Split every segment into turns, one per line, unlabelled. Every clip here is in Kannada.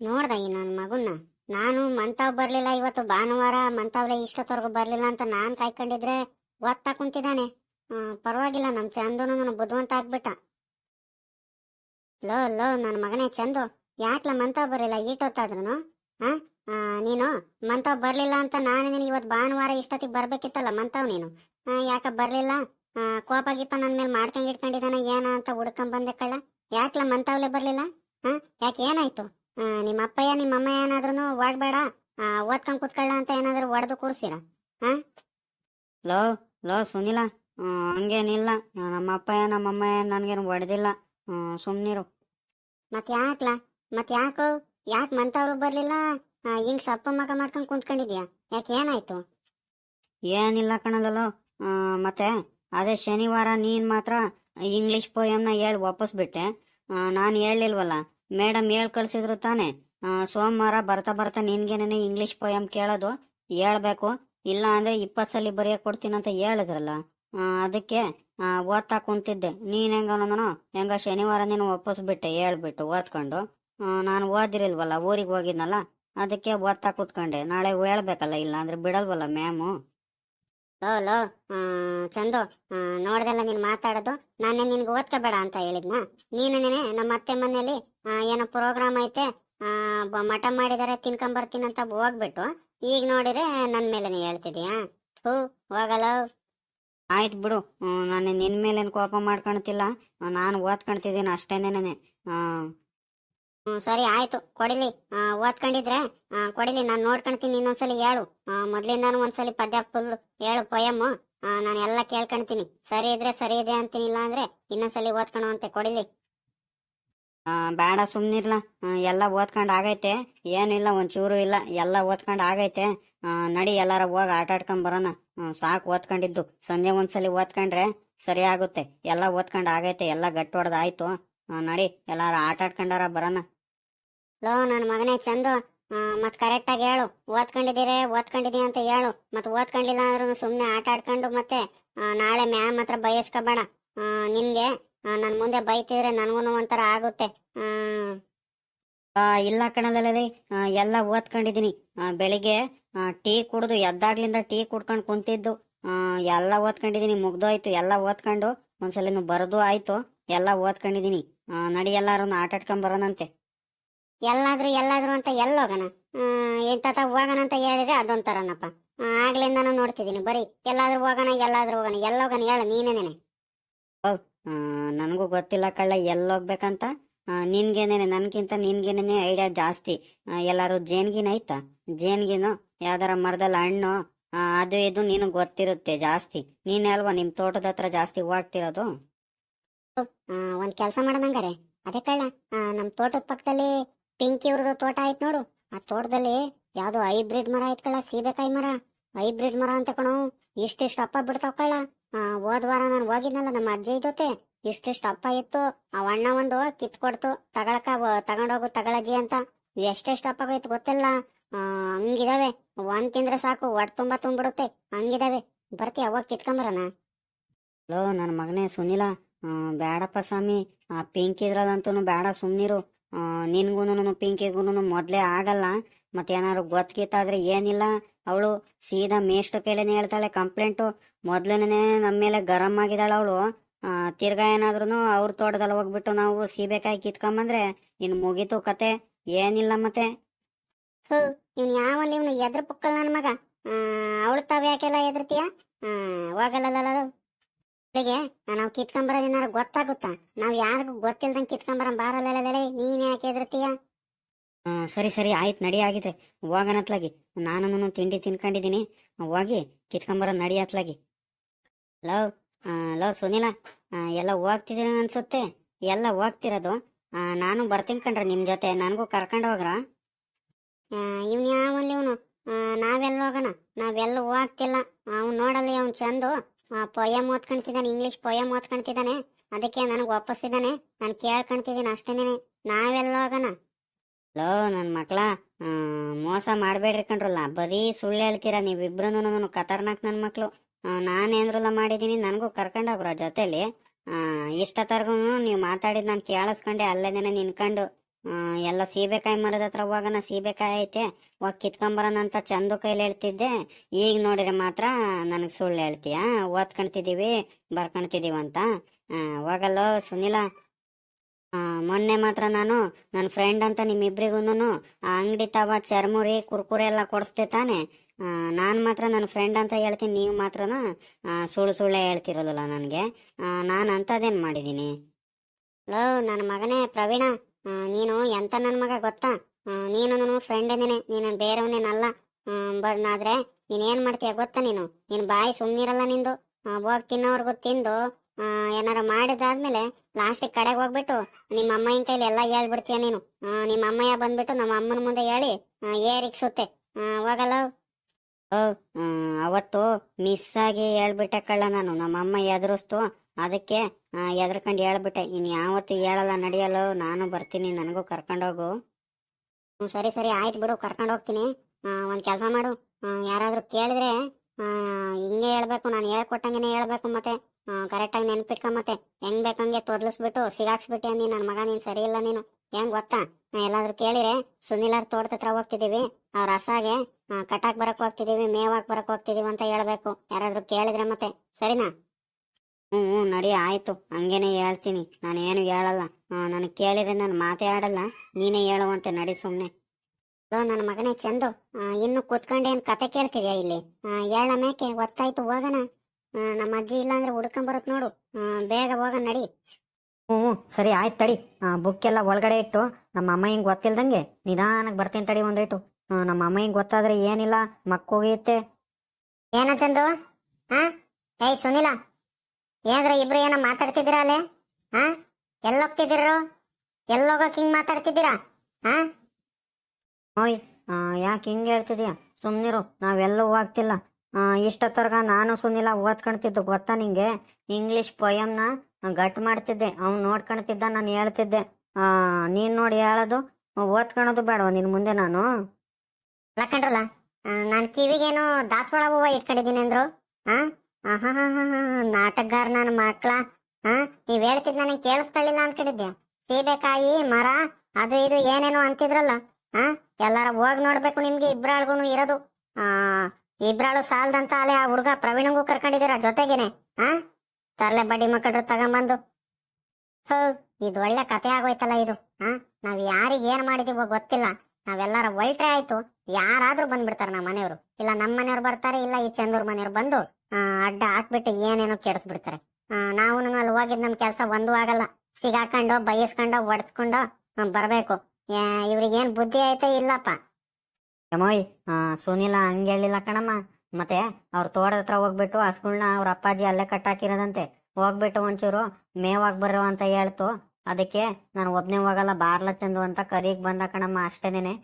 ನೋಡ್ದ ಈ ನನ್ನ ಮಗುನ್ನ. ನಾನು ಮಂತಾವ್ ಬರ್ಲಿಲ್ಲ ಇವತ್ತು ಭಾನುವಾರ, ಮಂತಾವ್ಲೆ ಇಷ್ಟೊತ್ತವರೆಗೂ ಬರ್ಲಿಲ್ಲ ಅಂತ ನಾನ್ ಕಾಯ್ಕೊಂಡಿದ್ರೆ ಒತ್ತ ಕುಂತಿದ್ದಾನೆ. ಪರವಾಗಿಲ್ಲ, ನಮ್ ಚಂದನು ನನ್ನ ಬುದ್ಧಿವಂತ ಆಗ್ಬಿಟ್ಟ. ಲೋ ಲೋ ನನ್ನ ಮಗನೇ ಚಂದು, ಯಾಕ್ಲ ಮಂತಾವ್ ಬರ್ಲಿಲ್ಲ ಈಟೊತ್ತಾದ್ರು ನೀನು ಮಂತಾವ್ ಬರ್ಲಿಲ್ಲ ಅಂತ ನಾನು ನಿನ್ ಇವತ್ತು ಭಾನುವಾರ ಇಷ್ಟೊತ್ತಿಗೆ ಬರ್ಬೇಕಿತ್ತಲ್ಲ ಮಂತಾವ್ ನೀನು. ಯಾಕ ಬರ್ಲಿಲ್ಲ? ಕೋಪ ಗೀಪ ನನ್ ಮೇಲೆ ಮಾಡ್ಕೊಂಡ್ ಇಟ್ಕೊಂಡಿದ್ದಾನ, ಏನ ಅಂತ ಹುಡ್ಕೊಂಡ್ ಬಂದೆ ಕಳ್ಳ. ಯಾಕ್ಲ ಮಂತಾವ್ಲೆ ಬರ್ಲಿಲ್ಲ? ಹಾ ಯಾಕೆ ಏನಾಯ್ತು? ನಿಮ್ಮ ಅಪ್ಪಯ್ಯ ನಿಮ್ಮ ಅಮ್ಮ ಏನಾದ್ರೂ ಒಡ್ಬೇಡ. ಓದ್ಕೊಂಡ್ ಕುತ್ಕೊಳ್ಳ ಅಂತ ಏನಾದ್ರೂ ಒಡೆದು ಕೂರ್ಸಿರ?
Low low Sunil. ಹಂಗೇನಿಲ್ಲ. ನಮ್ಮ ಅಪ್ಪಯ್ಯ ನಮ್ಮ ಅಮ್ಮ ನನಗೇನು ಹೊಡೆದಿಲ್ಲ ಸುಮ್ಮನಿರು
ಮತ್ತೆ ಯಾಕಲ? ಮತ್ತೆ ಯಾಕೋ? ಯಾಕೆ ಮಂತವ್ರು ಬರಲಿಲ್ಲ? ಹಿಂಗೆ ಸಪ್ಪ ಮಗ ಮಾಡ್ಕೊಂಡು ಕುಂತ್ಕೊಂಡಿದ್ಯಾ? ಯಾಕೆ ಏನಾಯ್ತು?
ಏನಿಲ್ಲ ಕಣಲೋ ಮತ್ತೆ ಅದೇ ಶನಿವಾರ ನೀನ್ ಮಾತ್ರ ಇಂಗ್ಲಿಷ್ ಪೋಯಮ್ನ ಹೇಳಿ ವಾಪಸ್ ಬಿಟ್ಟೆ. ನಾನು ಹೇಳಲಿಲ್ವಲ್ಲ? ಮೇಡಮ್ ಹೇಳ್ ಕಳ್ಸಿದ್ರು ತಾನೆ. ಸೋಮವಾರ ಬರ್ತಾ ಬರ್ತಾ ನಿನ್ಗೇನೆ ಇಂಗ್ಲಿಷ್ ಪೋಯಮ್ ಕೇಳೋದು, ಹೇಳ್ಬೇಕು. ಇಲ್ಲ ಅಂದ್ರೆ ಇಪ್ಪತ್ತು ಸಲ ಬರೆಯಕ್ ಕೊಡ್ತೀನಂತ ಹೇಳಿದ್ರಲ್ಲ. ಅದಕ್ಕೆ ಓದ್ತಾ ಕುಂತಿದ್ದೆ. ನೀನ್ ಹೆಂಗ ಅನ್ನೋದನೋ ಹೆಂಗ ಶನಿವಾರ ನೀನು ವಾಪಸ್ ಬಿಟ್ಟೆ, ಹೇಳ್ಬಿಟ್ಟು ಓದ್ಕೊಂಡು. ನಾನು ಓದಿರಿಲ್ವಲ್ಲ, ಊರಿಗೆ ಹೋಗಿದ್ನಲ್ಲ, ಅದಕ್ಕೆ ಓದ್ತಾ ಕುತ್ಕೊಂಡೆ. ನಾಳೆ ಹೇಳ್ಬೇಕಲ್ಲ ಇಲ್ಲ ಅಂದ್ರೆ ಬಿಡಲ್ವಲ್ಲ ಮ್ಯಾಮು?
ಲೋ ಲೋ ಚಂದು ನೋಡ್ದಲ್ಲ ನೀನ್ ಮಾತಾಡೋದು. ನಾನೇ ನಿನ್ಗೆ ಓದ್ಕೋಬೇಡ ಅಂತ ಹೇಳಿದ್ನ. ನೀನೇನೆ ನಮ್ಮ ಅತ್ತೆ ಮನೆಯಲ್ಲಿ ಏನೋ ಪ್ರೋಗ್ರಾಮ್ ಐತೆ ಮಠ ಮಾಡಿದಾರೆ ಅಂತ ಹೋಗ್ಬಿಟ್ಟು, ಈಗ ನೋಡಿದ್ರೆ ನನ್ ಮೇಲೆನೆ ಹೇಳ್ತಿದ್ಯಾ? ಥೂ ಹೋಗಲ್ಲ
ಆಯ್ತು ಬಿಡು. ನಾನು ನಿನ್ ಮೇಲೆ ಕೋಪ ಮಾಡ್ಕೊಳ್ತಿಲ್ಲ. ನಾನು ಓದ್ಕೊಂತಿದ್ದೀನಿ ಅಷ್ಟೇನೇನೆ.
ಹ್ಮ್. ಸರಿ, ಆಯ್ತು. ಕೊಡಿಲಿ. ಓದ್ಕೊಂಡಿದ್ರೆ ಕೊಡಿಲಿ. ನಾನು ನೋಡ್ಕೊಂತೀನಿ, ಇನ್ನೊಂದ್ಸಲಿ ಹೇಳು. ಮೊದ್ಲಿಂದಾನು ಒಂದ್ಸಲಿ ಪದ್ಯ ಫುಲ್ ಹೇಳು ಪೊಯಮ್ ನಾನು ಎಲ್ಲ ಕೇಳ್ಕೊಂತೀನಿ. ಸರಿ ಇದ್ರೆ ಸರಿ ಇದೆ ಅಂತೀನಿ ಇಲ್ಲ ಅಂದ್ರೆ ಇನ್ನೊಂದ್ಸಲಿ ಓದ್ಕೊಳುವಂತೆ ಕೊಡಿಲಿ.
ಬೇಡ, ಸುಮ್ನಿರ್ಲ. ಎಲ್ಲ ಓದ್ಕೊಂಡು ಆಗೈತೆ. ಏನಿಲ್ಲ ಒಂಚೂರು ಇಲ್ಲ. ಎಲ್ಲ ಓದ್ಕೊಂಡು ಆಗೈತೆ. ನಡಿ, ಎಲ್ಲಾರ ಹೋಗಿ ಆಟ ಆಡ್ಕೊಂಡ್ ಬರೋಣ. ಸಾಕು, ಓದ್ಕೊಂಡಿದ್ದು. ಸಂಜೆ ಒಂದ್ಸಲಿ ಓದ್ಕೊಂಡ್ರೆ ಸರಿ ಆಗುತ್ತೆ. ಎಲ್ಲ ಓದ್ಕೊಂಡು ಆಗೈತೆ, ಎಲ್ಲ ಗಟ್ಟಿ ಹೊಡೆದಾಯ್ತು ನಡಿ, ಎಲ್ಲಾರ ಆಟ ಆಡ್ಕೊಂಡಾರ ಬರೋಣ.
ಲೋ ನನ್ನ ಮಗನೇ ಚಂದು. ಮತ್ ಕರೆಕ್ಟ್ ಆಗಿ ಹೇಳು. ಓದ್ಕೊಂಡಿದ್ದೀರಿ? ಓದ್ಕೊಂಡಿದೀನಿ ಅಂತ ಹೇಳು. ಮತ್ ಓದ್ಕೊಂಡಿಲ್ಲ ಅಂದ್ರೂ ಸುಮ್ನೆ ಆಟ ಆಡ್ಕೊಂಡು ಮತ್ತೆ ನಾಳೆ ಮ್ಯಾಮ್ ಹತ್ರ ಬಯಸ್ಕೋಬೇಡ ನಿಮ್ಗೆ ನನ್ ಮುಂದೆ ಬೈತಿದ್ರೆ ನನ್ಗೂ ಒಂಥರ ಆಗುತ್ತೆ.
ಇಲ್ಲ ಕಣದಲ್ಲಿ ಎಲ್ಲ ಓದ್ಕೊಂಡಿದೀನಿ ಬೆಳಿಗ್ಗೆ ಟೀ ಕುಡ್ದು ಎದ್ದಾಗ್ಲಿಂದ ಟೀ ಕುಡ್ಕೊಂಡು ಕುಂತಿದ್ದು. ಎಲ್ಲ ಓದ್ಕೊಂಡಿದೀನಿ ಮುಗ್ದೋಯ್ತು. ಎಲ್ಲ ಓದ್ಕೊಂಡು ಒಂದ್ಸಲ ಬರದು ಆಯ್ತು. ಎಲ್ಲ ಓದ್ಕೊಂಡಿದೀನಿ ಆ, ನಡಿ ಎಲ್ಲಾರು ಆಟಾಡ್ಕೊಂಡ್ ಬರೋಣಂತೆ.
ಎಲ್ಲಾದ್ರೂ ಎಲ್ಲಾದ್ರೂ ಅಂತ ಎಲ್ಲೋಗಣ. ಎಂತ ಹೋಗೋಣ ಅಂತ ಹೇಳಿದ್ರೆ ಅದೊಂಥರನಪ್ಪ. ಆಗ್ಲಿಂದನೂ ನೋಡ್ತಿದ್ದೀನಿ. ಬರೀ ಎಲ್ಲಾದ್ರೂ ಹೋಗೋಣ ಎಲ್ಲಾದ್ರೂ ಹೋಗೋಣ. ಎಲ್ಲೋಗಣ ಹೇಳು ನೀನೇನೇನೆ
ನನಗೂ ಗೊತ್ತಿಲ್ಲ ಕಳ್ಳ ಎಲ್ಲೋಗ್ಬೇಕಂತ? ಹೋಗ್ಬೇಕಂತ ನಿನ್ಗೇನೇನೆ ನನ್ಗಿಂತ ನಿನ್ಗೇನೇನೆ ಐಡಿಯಾ ಜಾಸ್ತಿ. ಎಲ್ಲಾರು ಜೇನ್ಗಿನ ಐತಾ ಜೇನ್ಗಿನೋ ಯಾವ್ದಾರ ಮರದಲ್ಲಿ ಹಣ್ಣು? ಅದು ಇದು ನೀನು ಗೊತ್ತಿರುತ್ತೆ ಜಾಸ್ತಿ. ನೀನೇ ಅಲ್ವಾ ನಿಮ್ ತೋಟದ ಹತ್ರ ಜಾಸ್ತಿ ಹೋಗ್ತಿರೋದು?
ಒಂದ್ ಕೆಲ್ಸ ಮಾಡೋದಂಗಾರೆ ಅದೇ ಕಳ್ಳ ನಮ್ ತೋಟದ ಪಕ್ಕದಲ್ಲಿ ಪಿಂಕಿ ಅವ್ರದ್ದು ತೋಟ ಆಯ್ತು ನೋಡು. ಆ ತೋಟದಲ್ಲಿ ಯಾವ್ದೋ ಹೈಬ್ರಿಡ್ ಮರ ಆಯ್ತು ಕಳ ಸೀಬೆಕಾಯಿ ಮರ. ಹೈಬ್ರಿಡ್ ಮರ ಅಂತ ಕಣೋ ಇಷ್ಟಿಷ್ಟು ಅಪ್ಪ ಬಿಡ್ತಾವ ಕಳ್ಳ. ಹೋದ್ ವಾರ ನಾನು ಹೋಗಿದ್ನಲ್ಲ ನಮ್ಮ ಅಜ್ಜಿ ಜೊತೆ. ಇಷ್ಟಿಷ್ಟು ಅಪ್ಪ ಇತ್ತು. ಆ ಅಣ್ಣ ಒಂದು ಕಿತ್ ಕೊಡ್ತು. ತಗೊಳಕ ತಗೊಂಡೋಗು ತಗೊಳಜಿ ಅಂತ. ಎಷ್ಟೆಷ್ಟು ಅಪ್ಪ ಇತ್ತು ಗೊತ್ತಿಲ್ಲ. ಹಂಗಿದಾವೆ. ಒಂದ್ ತಿಂದ್ರೆ ಸಾಕು ಒಟ್ ತುಂಬಾ ತುಂಬಿಡುತ್ತೆ ಹಂಗಿದಾವೆ. ಬರ್ತಿ ಅವಾಗ ಕಿತ್ಕೊಂಬರಣ.
ಹಲೋ ನನ್ನ ಮಗನೇ ಸುನಿಲ. ಆ, ಬ್ಯಾಡಪ್ಪ ಸ್ವಾಮಿ. ಆ ಪಿಂಕ್ ಇದ್ರದಂತೂ ಬೇಡ ಸುಮ್ನಿರು. ನಿನ್ಗೂನು ಪಿಂಕಿಗೂನು ಮೊದಲೇ ಆಗಲ್ಲ. ಮತ್ತೆ ಮತ್ತೇನಾದ್ರು ಗೊತ್ತಿತ್ತಾದ್ರೆ ಏನಿಲ್ಲ. ಅವಳು ಸೀದಾ ಮೇಷ್ಟ್ರ ಕೈಲೇನೆ ಹೇಳ್ತಾಳೆ, ಕಂಪ್ಲೇಂಟು ಮೊದ್ಲೇನೆ ನಮ್ಮ ಮೇಲೆ ಗರಂ ಆಗಿದ್ದಾಳ ಅವಳು. ತಿರ್ಗಾ ಏನಾದ್ರೂ ಅವ್ರ ತೋಟದಲ್ಲಿ ಹೋಗ್ಬಿಟ್ಟು ನಾವು ಸೀಬೇಕಾಯಿ ಕಿತ್ಕೊಂಬಂದ್ರೆ ಇನ್ ಮುಗೀತು ಕತೆ. ಏನಿಲ್ಲ ಮತ್ತೆ?
ಹ್ಞೂ ಇವ್ನು ಯಾವಲ್ಲಿ ಇವನು ಎದ್ರ ಪುಕ್ಕಲ್ ನನ್ ಮಗ. ಅವಳು ತಾವ್ ಯಾಕೆಲ್ಲ ಎದ್ರತೀಯ? ಹೋಗಲ್ಲಲ್ಲ ಬೆಳಿಗ್ಗೆ ನಾವು ಕಿತ್ಕೊಂಬರೋದು ಏನಾರು ಗೊತ್ತಾಗುತ್ತಾ? ನಾವು ಯಾರಿಗೂ ಗೊತ್ತಿಲ್ದಂಗ್ ಕಿತ್ಕೊಂಬರ ಬಾರಲ್ಲ ನೀನ್ ಯಾಕೆ ಎದ್ರತೀಯ
ಸರಿ ಸರಿ, ಆಯ್ತು, ನಡಿ ಆಗಿದ್ರೆ ಹೋಗನತ್ಲಾಗಿ ನಾನು ತಿಂಡಿ ತಿನ್ಕೊಂಡಿದ್ದೀನಿ ಹೋಗಿ ಕಿತ್ಕೊಂಬರ ನಡಿ ಅತ್ಲಾಗಿ. ಲವ್ ಲವ್, ಸುನಿಲ ಎಲ್ಲ ಹೋಗ್ತಿದ್ದೀನಿ ಅನ್ಸುತ್ತೆ? ಎಲ್ಲ ಹೋಗ್ತಿರೋದು? ನಾನು ಬರ್ತೀನಿ ಕಣ್ರಿ ನಿಮ್ ಜೊತೆ. ನನಗೂ ಕರ್ಕೊಂಡು ಹೋಗ್ರ?
ಇವ್ನು ಯಾವಲ್ಲಿ ಇವನು? ನಾವೆಲ್ಲ ಹೋಗೋಣ? ನಾವೆಲ್ಲ ಹೋಗ್ತಿಲ್ಲ. ಅವ್ನು ನೋಡಲ್ಲಿ, ಅವ್ನು ಚಂದು. ಪೊಯಮ್ ಓದ್ಕೊಂತಿದ್ದಾನೆ ಇಂಗ್ಲಿಷ್ ಪೊಯಮ್ ಓದ್ಕೊಂತಿದ್ದಾನೆ ಅದಕ್ಕೆ ನನಗೆ ಒಪ್ಪಿಸಿದ್ದಾನೆ ನಾನು ಕೇಳ್ಕೊಂತಿದ್ದೀನಿ ಅಷ್ಟೇನೆ ನಾವೆಲ್ಲ ಹೋಗೋಣ
ಲೋ ನನ್ನ ಮಕ್ಕಳ ಮೋಸ ಮಾಡಬೇಡ್ರಿ ಕಣ್ರಲ್ಲ. ಬರೀ ಸುಳ್ಳು ಹೇಳ್ತೀರಾ ನೀವಿಬ್ರು ಖತರ್ನಾಕ್ ನನ್ನ ಮಕ್ಳು. ನಾನೇನ್ರಲ್ಲ ಮಾಡಿದ್ದೀನಿ, ನನಗೂ ಕರ್ಕೊಂಡೋಗ್ರ ಜೊತೆಲಿ. ಇಷ್ಟೊತ್ತರ್ಗು ನೀವು ಮಾತಾಡಿದ್ ನಾನು ಕೇಳಿಸ್ಕೊಂಡೆ ಅಲ್ಲೇ ನಿನ್ಕೊಂಡು. ಎಲ್ಲ ಸೀಬೆಕಾಯಿ ಮರದ ಹತ್ರ ಹೋಗೋಣ ಸೀಬೆಕಾಯಿ ಐತೆ. ಹೋಗಿ ಕಿತ್ಕೊಂಬರೋಣ ಅಂತ ಚಂದು ಕೈಲಿ ಹೇಳ್ತಿದ್ದೆ. ಈಗ ನೋಡಿದ್ರೆ ಮಾತ್ರ ನನಗೆ ಸುಳ್ಳು ಹೇಳ್ತೀಯಾ? ಓದ್ಕೊಂತಿದ್ದೀವಿ ಬರ್ಕೊಂತಿದ್ದೀವಿ ಅಂತ. ಹೋಗಲ್ಲ ಸುನಿಲ. ಮೊನ್ನೆ ಮಾತ್ರ ನಾನು ನನ್ನ ಫ್ರೆಂಡ್ ಅಂತ ನಿಮ್ಮಿಬ್ರಿಗೂ ಆ ಅಂಗಡಿ ತವ, ಚರ್ಮುರಿ, ಕುರ್ಕುರೆ ಎಲ್ಲ ಕೊಡಿಸ್ದೆ ತಾನೆ. ನಾನು ಮಾತ್ರ ನನ್ನ ಫ್ರೆಂಡ್ ಅಂತ ಹೇಳ್ತೀನಿ, ನೀವು ಮಾತ್ರ ಸುಳ್ಳು ಸುಳ್ಳೆ ಹೇಳ್ತಿರೋದಲ್ಲ ನನಗೆ. ನಾನು ಅಂಥದ್ದೇನು ಮಾಡಿದ್ದೀನಿ
ಹಲೋ ನನ್ನ ಮಗನೇ ಪ್ರವೀಣ. ನೀನು ಎಂತ ನನ್ನ ಮಗ ಗೊತ್ತಾ? ನೀನು ನನ್ನ ಫ್ರೆಂಡ್ ನೀನು ಬೇರೆಯವನೇನಲ್ಲ ಬಟ್ ಆದ್ರೆ ನೀನ್ ಏನ್ ಮಾಡ್ತೀಯ ಗೊತ್ತಾ ನೀನು? ನಿನ್ ಬಾಯಿ ಸುಮ್ನಿರಲ್ಲ ನಿಂದು. ಹೋಗಿ ತಿನ್ನೋರ್ಗು ತಿಂದು ಏನಾರ ಮಾಡಿದಾದ್ಮೇಲೆ ಲಾಸ್ಟಿಗೆ ಕಡೆಗೆ ಹೋಗ್ಬಿಟ್ಟು ನಿಮ್ಮ ಅಮ್ಮಯ್ಯನ ಕೈಲಿ ಎಲ್ಲ ಹೇಳ್ಬಿಡ್ತೀಯ ನೀನು. ನಿಮ್ಮ ಅಮ್ಮಯ್ಯ ಬಂದ್ಬಿಟ್ಟು ನಮ್ಮ ಅಮ್ಮನ ಮುಂದೆ ಹೇಳಿ ಏರಿಕ್ ಸುತ್ತೆ. ಹೋಗಲ್ಲ
ಅವತ್ತು ಮಿಸ್ ಆಗಿ ಹೇಳ್ಬಿಟ್ಟೆ ಕಳ್ಳ ನಾನು. ನಮ್ಮಮ್ಮ ಎದುರಿಸ್ತು. ಅದಕ್ಕೆ ಎದ್ರಕಂಡು ಹೇಳ್ಬಿಟ್ಟೆ ಇನ್ನು ಯಾವತ್ತು ಹೇಳಲ್ಲ, ನಡೆಯಲ್ಲ, ನಾನು ಬರ್ತೀನಿ, ನನಗೂ ಕರ್ಕೊಂಡೋಗು
ಹ್ಞೂ ಸರಿ ಸರಿ, ಆಯ್ತು ಬಿಡು, ಕರ್ಕೊಂಡು ಹೋಗ್ತೀನಿ. ಒಂದು ಕೆಲಸ ಮಾಡು. ಯಾರಾದರೂ ಕೇಳಿದ್ರೆ ಹಿಂಗೆ ಹೇಳಬೇಕು, ನಾನು ಹೇಳ್ಕೊಟ್ಟಂಗೆನೆ ಹೇಳಬೇಕು ಮತ್ತೆ. ಕರೆಕ್ಟಾಗಿ ನೆನ್ಪಿಟ್ಕೊ ಮತ್ತೆ. ಹೆಂಗ್ ಬೇಕಂಗೆ ತೊದ್ಲಿಸ್ಬಿಟ್ಟು, ಸಿಗಾಕ್ಸ್ಬಿಟ್ಟೆ ನೀನು ನನ್ನ ಮಗ ನೀನು ಸರಿ ಇಲ್ಲ ನೀನು. ಹೆಂಗ್ ಗೊತ್ತಾ? ಎಲ್ಲಾದ್ರೂ ಕೇಳಿರೆ ಸುನಿಲಾರ್ ತೋಟದ ಹತ್ರ ಹೋಗ್ತಿದೀವಿ. ಅವ್ರ ಹಸಾಗೆ ಕಟಾಕ್ ಬರಕ್ ಹೋಗ್ತಿದೀವಿ, ಮೇವಾಕ್ ಬರಕ್ ಹೋಗ್ತಿದೀವಿ ಅಂತ ಹೇಳ್ಬೇಕು. ಯಾರಾದ್ರೂ ಕೇಳಿದ್ರೆ ಮತ್ತೆ. ಸರಿನಾ?
ಹ್ಞೂ ಹ್ಞೂ ನಡಿ ಆಯ್ತು. ಹಂಗೇನೆ ಹೇಳ್ತೀನಿ. ನಾನು ಏನು ಹೇಳಲ್ಲ ನನಗೆ ಕೇಳಿದ್ರೆ ನಾನು ಮಾತೇ ಆಡಲ್ಲ. ನೀನೇ ಹೇಳುವಂತೆ ನಡಿ ಸುಮ್ಮನೆ
ಲೋ ನನ್ನ ಮಗನೇ ಚಂದು. ಇನ್ನು ಕೂತ್ಕೊಂಡೇನ್ ಕತೆ ಕೇಳ್ತಿದ್ಯಾ ಇಲ್ಲಿ? ಹೇಳ ಮೇಕೆ ಒತ್ತಾಯ್ತು ಹೋಗನ ನಮ್ಮ ಅಜ್ಜಿ ಇಲ್ಲಾಂದ್ರೆ ಹುಡ್ಕೊಂಬರತ್ ನೋಡು. ಬೇಗ ಹೋಗ ನಡಿ.
ಹ್ಞೂ ಸರಿ ಆಯ್ತು ತಡಿ. ಬುಕ್ ಎಲ್ಲ ಒಳಗಡೆ ಇಟ್ಟು ನಮ್ಮ ಅಮ್ಮ ಹಿಂಗೆ ಗೊತ್ತಿಲ್ದಂಗೆ ನಿಧಾನಕ್ಕೆ ಬರ್ತೀನಿ ತಡಿ ಒಂದಿಟ್ಟು ನಮ್ಮ ಅಮ್ಮ ಹಿಂಗೆ ಗೊತ್ತಾದ್ರೆ ಏನಿಲ್ಲ ಮಕ್ಕೋಗಿತ್ತೆ.
ಏನ ಚಂದು? ಹಾ ಏಯ್ ಸುನಿಲ ಏನ್ರ ಇಬ್ರು ಏನೋ ಮಾತಾಡ್ತಿದ್ದೀರಾ ಅಲ್ಲೇ? ಹಾ ಎಲ್ಲೋಗ್ತಿದ್ದೀರೋ? ಎಲ್ಲೋಗಕ್ ಹಿಂಗ್ ಮಾತಾಡ್ತಿದ್ದೀರಾ? ಹಾ
ಓಯ್ ಯಾಕೆ ಹಿಂಗೆ ಹೇಳ್ತಿದ್ಯಾ? ಸುಮ್ಮನಿರು ನಾವೆಲ್ಲೂ ಹೋಗ್ತಿಲ್ಲ. ಇಷ್ಟೊತ್ತರ್ಗ ನಾನು ಸುನಿಲ ಓದ್ಕೊಳ್ತಿದ್ದು ಗೊತ್ತಾ ನಿಂಗೆ? ಇಂಗ್ಲಿಷ್ ಪೊಯಮ್ನ ಗಟ್ ಮಾಡ್ತಿದ್ದೆ. ಅವ್ನು ನೋಡ್ಕೊಳ್ತಿದ್ದ ನಾನು ಹೇಳ್ತಿದ್ದೆ. ನೀನು ನೀನ್ ನೋಡಿ ಹೇಳೋದು ಓದ್ಕೊಳೋದು ಬೇಡವ ನಿನ್ ಮುಂದೆ ನಾನು?
ಲಕ್ಕಂಡ್ರಲ್ಲ ನಾನು ಕಿವಿಗೇನು ದಾಸವಾಳ ಹೂವ ಇಟ್ಕೊಂಡಿದ್ದೀನಿ ಅಂದ್ರು. ಹಾ ನಾಟಕಗಾರ ನನ್ನ ಮಕ್ಳ ಹಾ ನೀವ್ ಹೇಳ್ತಿದ್ ನನಗೆ ಕೇಳಿಸ್ಕೊಳ್ಳಿಲ್ಲ ಅನ್ಕೊಂಡಿದ್ದೆ. ಸೀಬೆಕಾಯಿ ಮರ? ಅದು ಇದು ಏನೇನೋ ಅಂತಿದ್ರಲ್ಲ ಹಾ ಎಲ್ಲಾರ ಹೋಗ್ ನೋಡ್ಬೇಕು ನಿಮ್ಗೆ ಇಬ್ರಾಳ್ಗೂನು ಇರೋದು. ಆ ಇಬ್ರಾಳು ಸಾಲ್ದಂತ ಅಲೆ ಆ ಹುಡುಗ ಪ್ರವೀಣಂಗೂ ಕರ್ಕೊಂಡಿದೀರ ಜೊತೆಗೇನೆ ಹಾ ತರ್ಲೆ ಬಡ್ಡಿ ಮಕ್ಕಳು ತಗೊಂಬಂದು. ಹೋ ಇದು ಒಳ್ಳೆ ಕತೆ ಆಗೋಯ್ತಲ್ಲ ಇದು ಹಾ ನಾವ್ ಯಾರಿಗ್ ಏನ್ ಮಾಡಿದೀವೋ ಗೊತ್ತಿಲ್ಲ. ನಾವೆಲ್ಲಾರ ಒಲ್ಟ್ರೆ ಆಯ್ತು. ಯಾರಾದ್ರೂ ಬಂದ್ಬಿಡ್ತಾರೆ ನಮ್ಮ ಮನೆಯವರು. ಇಲ್ಲ ನಮ್ಮ ಮನೆಯವ್ರು ಬರ್ತಾರೆ ಇಲ್ಲ ಈ ಚಂದೂರ್ ಮನೆಯವ್ರು ಬಂದು. ಆ, ಅಡ್ಡ ಹಾಕ್ಬಿಟ್ಟು ಏನೇನೋ ಕೆಡಿಸ್ಬಿಡ್ತಾರೆ. ನಾವು ಅಲ್ಲಿ ಹೋಗಿದ್ ನಮ್ ಕೆಲಸ ಒಂದು ಆಗಲ್ಲ. ಸಿಗಾಕೊಂಡು ಬಯಸ್ಕೊಂಡು ಒಡ್ಸ್ಕೊಂಡು ಬರಬೇಕು. ಇವ್ರಿಗೇನು ಬುದ್ಧಿ ಐತೆ ಇಲ್ಲಪ್ಪ.
ಯಮೋಯ್ ಸುನಿಲ ಹಂಗೆ ಹೇಳಿಲ್ಲ ಕಣಮ್ಮ. ಮತ್ತೆ ಅವ್ರ ತೋಟದ ಹತ್ರ ಹೋಗ್ಬಿಟ್ಟು ಹಸುಗಳನ್ನ ಅವ್ರ ಅಪ್ಪಾಜಿ ಅಲ್ಲೇ ಕಟ್ಟಾಕಿರೋದಂತೆ. ಹೋಗ್ಬಿಟ್ಟು ಒಂಚೂರು ಮೇವಾಗಿ ಬರೋ ಅಂತ ಹೇಳ್ತು. ಅದಕ್ಕೆ ನಾನು ಒಬ್ನೇ ಹೋಗಲ್ಲ, ಬಾರ್ಲ ಚಂದು ಅಂತ ಕರೀಗ್ ಬಂದ ಕಣಮ್ಮ ಅಷ್ಟೇನೆ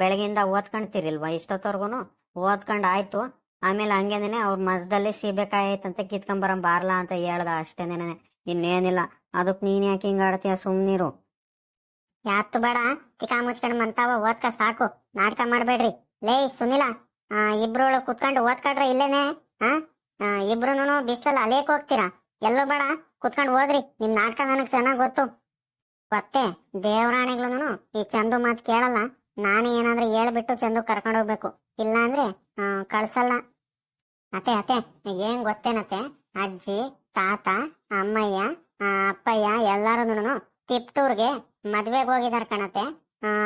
ಬೆಳಗಿಂದ ಓದ್ಕೊಂಡ್ತಿರಿಲ್ವಾ ಇಷ್ಟೊತ್ತವರ್ಗು ಓದ್ಕೊಂಡು ಆಯ್ತು. ಆಮೇಲೆ ಹಂಗೇನೆ ಅವ್ರ ಮಧ್ಯದಲ್ಲಿ ಸೀಬೇಕಾಯ್ತಂತ ಕಿತ್ಕೊಂಬರಂ ಬಾರ್ಲಾ ಅಂತ ಹೇಳ್ದ ಅಷ್ಟೇನೆ ಇನ್ನೇನಿಲ್ಲ ಅದಕ್ ನೀನ್ ಯಾಕೆ ಹಿಂಗ್ ಆಡ್ತೀಯ ಸುಮ್ನಿರು
ಯಾತ್ತು ಬೇಡ ತಿಕಾ ಮುಚ್ಕೊಂಡ್ ಮಂತಾವ ಓದ್ಕ ಸಾಕು. ನಾಟಕ ಮಾಡ್ಬೇಡ್ರಿ. ಲೇ ಸುನಿಲ ಆ, ಇಬ್ರೊಳು ಕುತ್ಕೊಂಡು ಓದ್ಕೊಂಡ್ರೆ ಇಲ್ಲೇನೆ? ಹಾ ಇಬ್ರುನು ಬಿಸ್ಲಲ್ಲಿ ಅಲೇಕ್ ಹೋಗ್ತೀರಾ? ಎಲ್ಲೋ ಬೇಡ ಕುತ್ಕೊಂಡು ಓದ್ರಿ. ನಿಮ್ ನಾಟಕ ನನಗ್ ಚೆನ್ನಾಗ್ ಗೊತ್ತು. ಗೊತ್ತೇ ದೇವರಾಣಿಗ್ಲೂನು ಈ ಚಂದು ಮಾತ್ ಕೇಳಲ್ಲ. ನಾನೇ ಏನಾದ್ರೂ ಹೇಳ್ಬಿಟ್ಟು ಚಂದು ಕರ್ಕೊಂಡು ಹೋಗ್ಬೇಕು. ಇಲ್ಲಾಂದ್ರೆ ಕಳ್ಸಲ್ಲ. ಅತೆ ಅತ್ತೆ ಏನ್ ಗೊತ್ತೇನತೆ ಅಜ್ಜಿ ತಾತ ಅಮ್ಮಯ್ಯ ಅಪ್ಪಯ್ಯ ಎಲ್ಲಾರು ತಿಪ್ಟೂರ್ಗೆ ಮದ್ವೆಗೆ ಹೋಗಿದಾರ ಕಣತೆ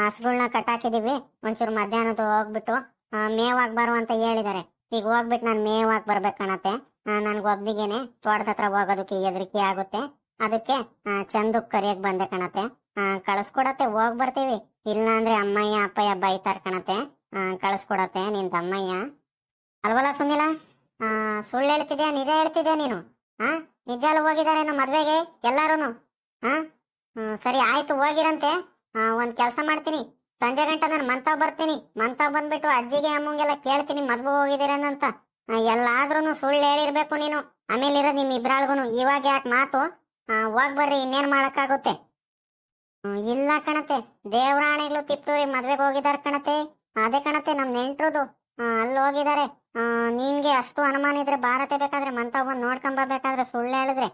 ಹಸುಗಳನ್ನ ಕಟ್ಟಾಕಿದೀವಿ. ಒಂಚೂರು ಮಧ್ಯಾಹ್ನದ ಹೋಗ್ಬಿಟ್ಟು ಮೇವಾಗ್ ಬರು ಅಂತ ಹೇಳಿದಾರೆ. ಈಗ ಹೋಗ್ಬಿಟ್ಟು ನಾನು ಮೇವಾಗ್ ಬರ್ಬೇಕು ಕಣತೆ ನನ್ಗೊಬ್ನಿಗೇನೆ ತೋಟದ ಹತ್ರ ಹೋಗೋದಕ್ಕೆ ಹೆದರಿಕೆ ಆಗುತ್ತೆ. ಅದಕ್ಕೆ ಆ, ಚಂದು ಕರಿಯಕ್ ಬಂದೆ ಕಣತೆ ಕಳ್ಸ್ಕೊಡತ್ತೆ ಹೋಗ್ ಬರ್ತೀವಿ. ಇಲ್ಲ ಅಮ್ಮಯ್ಯ ಅಪ್ಪಯ್ಯ ಬೈತಾರ ಕಣತೆ ಕಳ್ಸ್ಕೊಡತ್ತೆ ನಿನ್ ತಮ್ಮಯ್ಯ ಅಲ್ವಲ್ಲ ಸುನಿಲ? ಸುಳ್ಳು ಹೇಳ್ತಿದ್ಯಾ, ನಿಜ ಹೇಳ್ತಿದ್ಯಾ ನೀನು? ಹಾ? ನಿಜ ಹೋಗಿದ್ದಾರೆ ಹೋಗಿದಾರೇನೋ ಮದ್ವೆಗೆ ಎಲ್ಲಾರು ಹಾ? ಸರಿ, ಆಯ್ತು, ಹೋಗಿರಂತೆ. ಒಂದ್ ಕೆಲಸ ಮಾಡ್ತೀನಿ. ಸಂಜೆ ಗಂಟೆ ನಾನು ಮಂತಾವ್ ಬರ್ತೀನಿ. ಮಂತಾವ್ ಬಂದ್ಬಿಟ್ಟು ಅಜ್ಜಿಗೆ, ಅಮ್ಮಂಗೆಲ್ಲ ಕೇಳ್ತೀನಿ, ಮದ್ವೆ ಹೋಗಿದ್ದೀರೇನಂತ. ಎಲ್ಲಾದ್ರೂ ಸುಳ್ಳು ಹೇಳಿರ್ಬೇಕು ನೀನು. ಆಮೇಲೆ ಇರೋ ನಿಮ್ ಇಬ್ರಾಳ್ಗುನು. ಇವಾಗ ಯಾಕೆ ಮಾತು? ಹೋಗ್ ಬರ್ರಿ, ಇನ್ನೇನ್ ಮಾಡಕ್ಕಾಗುತ್ತೆ? ಇಲ್ಲ ಕಣತೆ. ದೇವರಾಣಿಗಳು ತಿಪ್ಟೂರಿ ಮದ್ವೆಗೆ ಹೋಗಿದಾರ ಕಣತೆ. ಅದೇ ಕಣತೆ, ನಮ್ ನೆಂಟ್ರದು. ಅಲ್ಲಿ ಹೋಗಿದ್ದಾರೆ ನಿನ್ಗೆ ಅಷ್ಟು ಅನುಮಾನ ಇದ್ರೆ ಭಾರತ ಬೇಕಾದ್ರೆ ಮಂತಾವ್ ಬಂದು ನೋಡ್ಕೊಂಬರ್ಬೇಕಾದ್ರೆ ಸುಳ್ಳು ಹೇಳಿದ್ರೆ.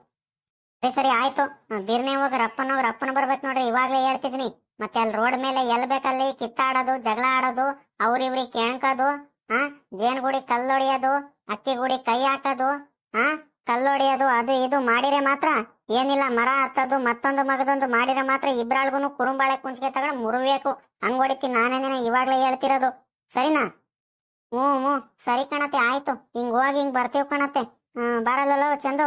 ಸರಿ ಸರಿ, ಆಯ್ತು. ಬಿರ್ನೆ ಹೋಗ್ರ ಹೋಗ್ರ ಅಪ್ಪನ ಬರ್ಬೇಕು ನೋಡ್ರಿ, ಇವಾಗ್ಲೇ ಹೇಳ್ತಿದ್ದೀನಿ ಮತ್ತೆ ಅಲ್ಲಿ ರೋಡ್ ಮೇಲೆ ಎಲ್ ಬೇಕಲ್ಲಿ, ಕಿತ್ತಾಡೋದು, ಜಗಳ ಆಡೋದು ಅವ್ರಿವ್ರಿಗೆ ಕೆಣ್ಕೋದು ಹಾ ಜೇನುಗುಡಿ ಕಲ್ಲೊಡಿಯೋದು ಅಕ್ಕಿ ಗುಡಿ ಕೈ ಹಾಕೋದು ಹಾ ಕಲ್ಲೊಡಿಯೋದು, ಅದು ಇದು ಮಾಡಿರೆ ಮಾತ್ರ ಏನಿಲ್ಲ, ಮರ ಹತ್ತೋದು, ಮತ್ತೊಂದು ಮಗದೊಂದು ಮಾಡಿದ್ರೆ ಮಾತ್ರ ಇಬ್ರಾಳ್ಗುನು ಕುರುಂಬಾಳೆ ಕುಂಚಿಗೆ ತಗೊಂಡು ಮುರುಬೇಕು. ಹಂಗ್ ಹೊಡಿತೀನಿ ನಾನೇನೇನೆ ಇವಾಗ್ಲೇ ಹೇಳ್ತಿರೋದು. ಸರಿನಾ? ಹ್ಞೂ ಹ್ಞೂ. ಸರಿ ಕಣತೆ, ಆಯ್ತು. ಹಿಂಗ್ ಹೋಗಿ ಹಿಂಗ್ ಬರ್ತೀವಿ ಕಣತೆ. ಬರಲ್ಲೋ ಚಂದು.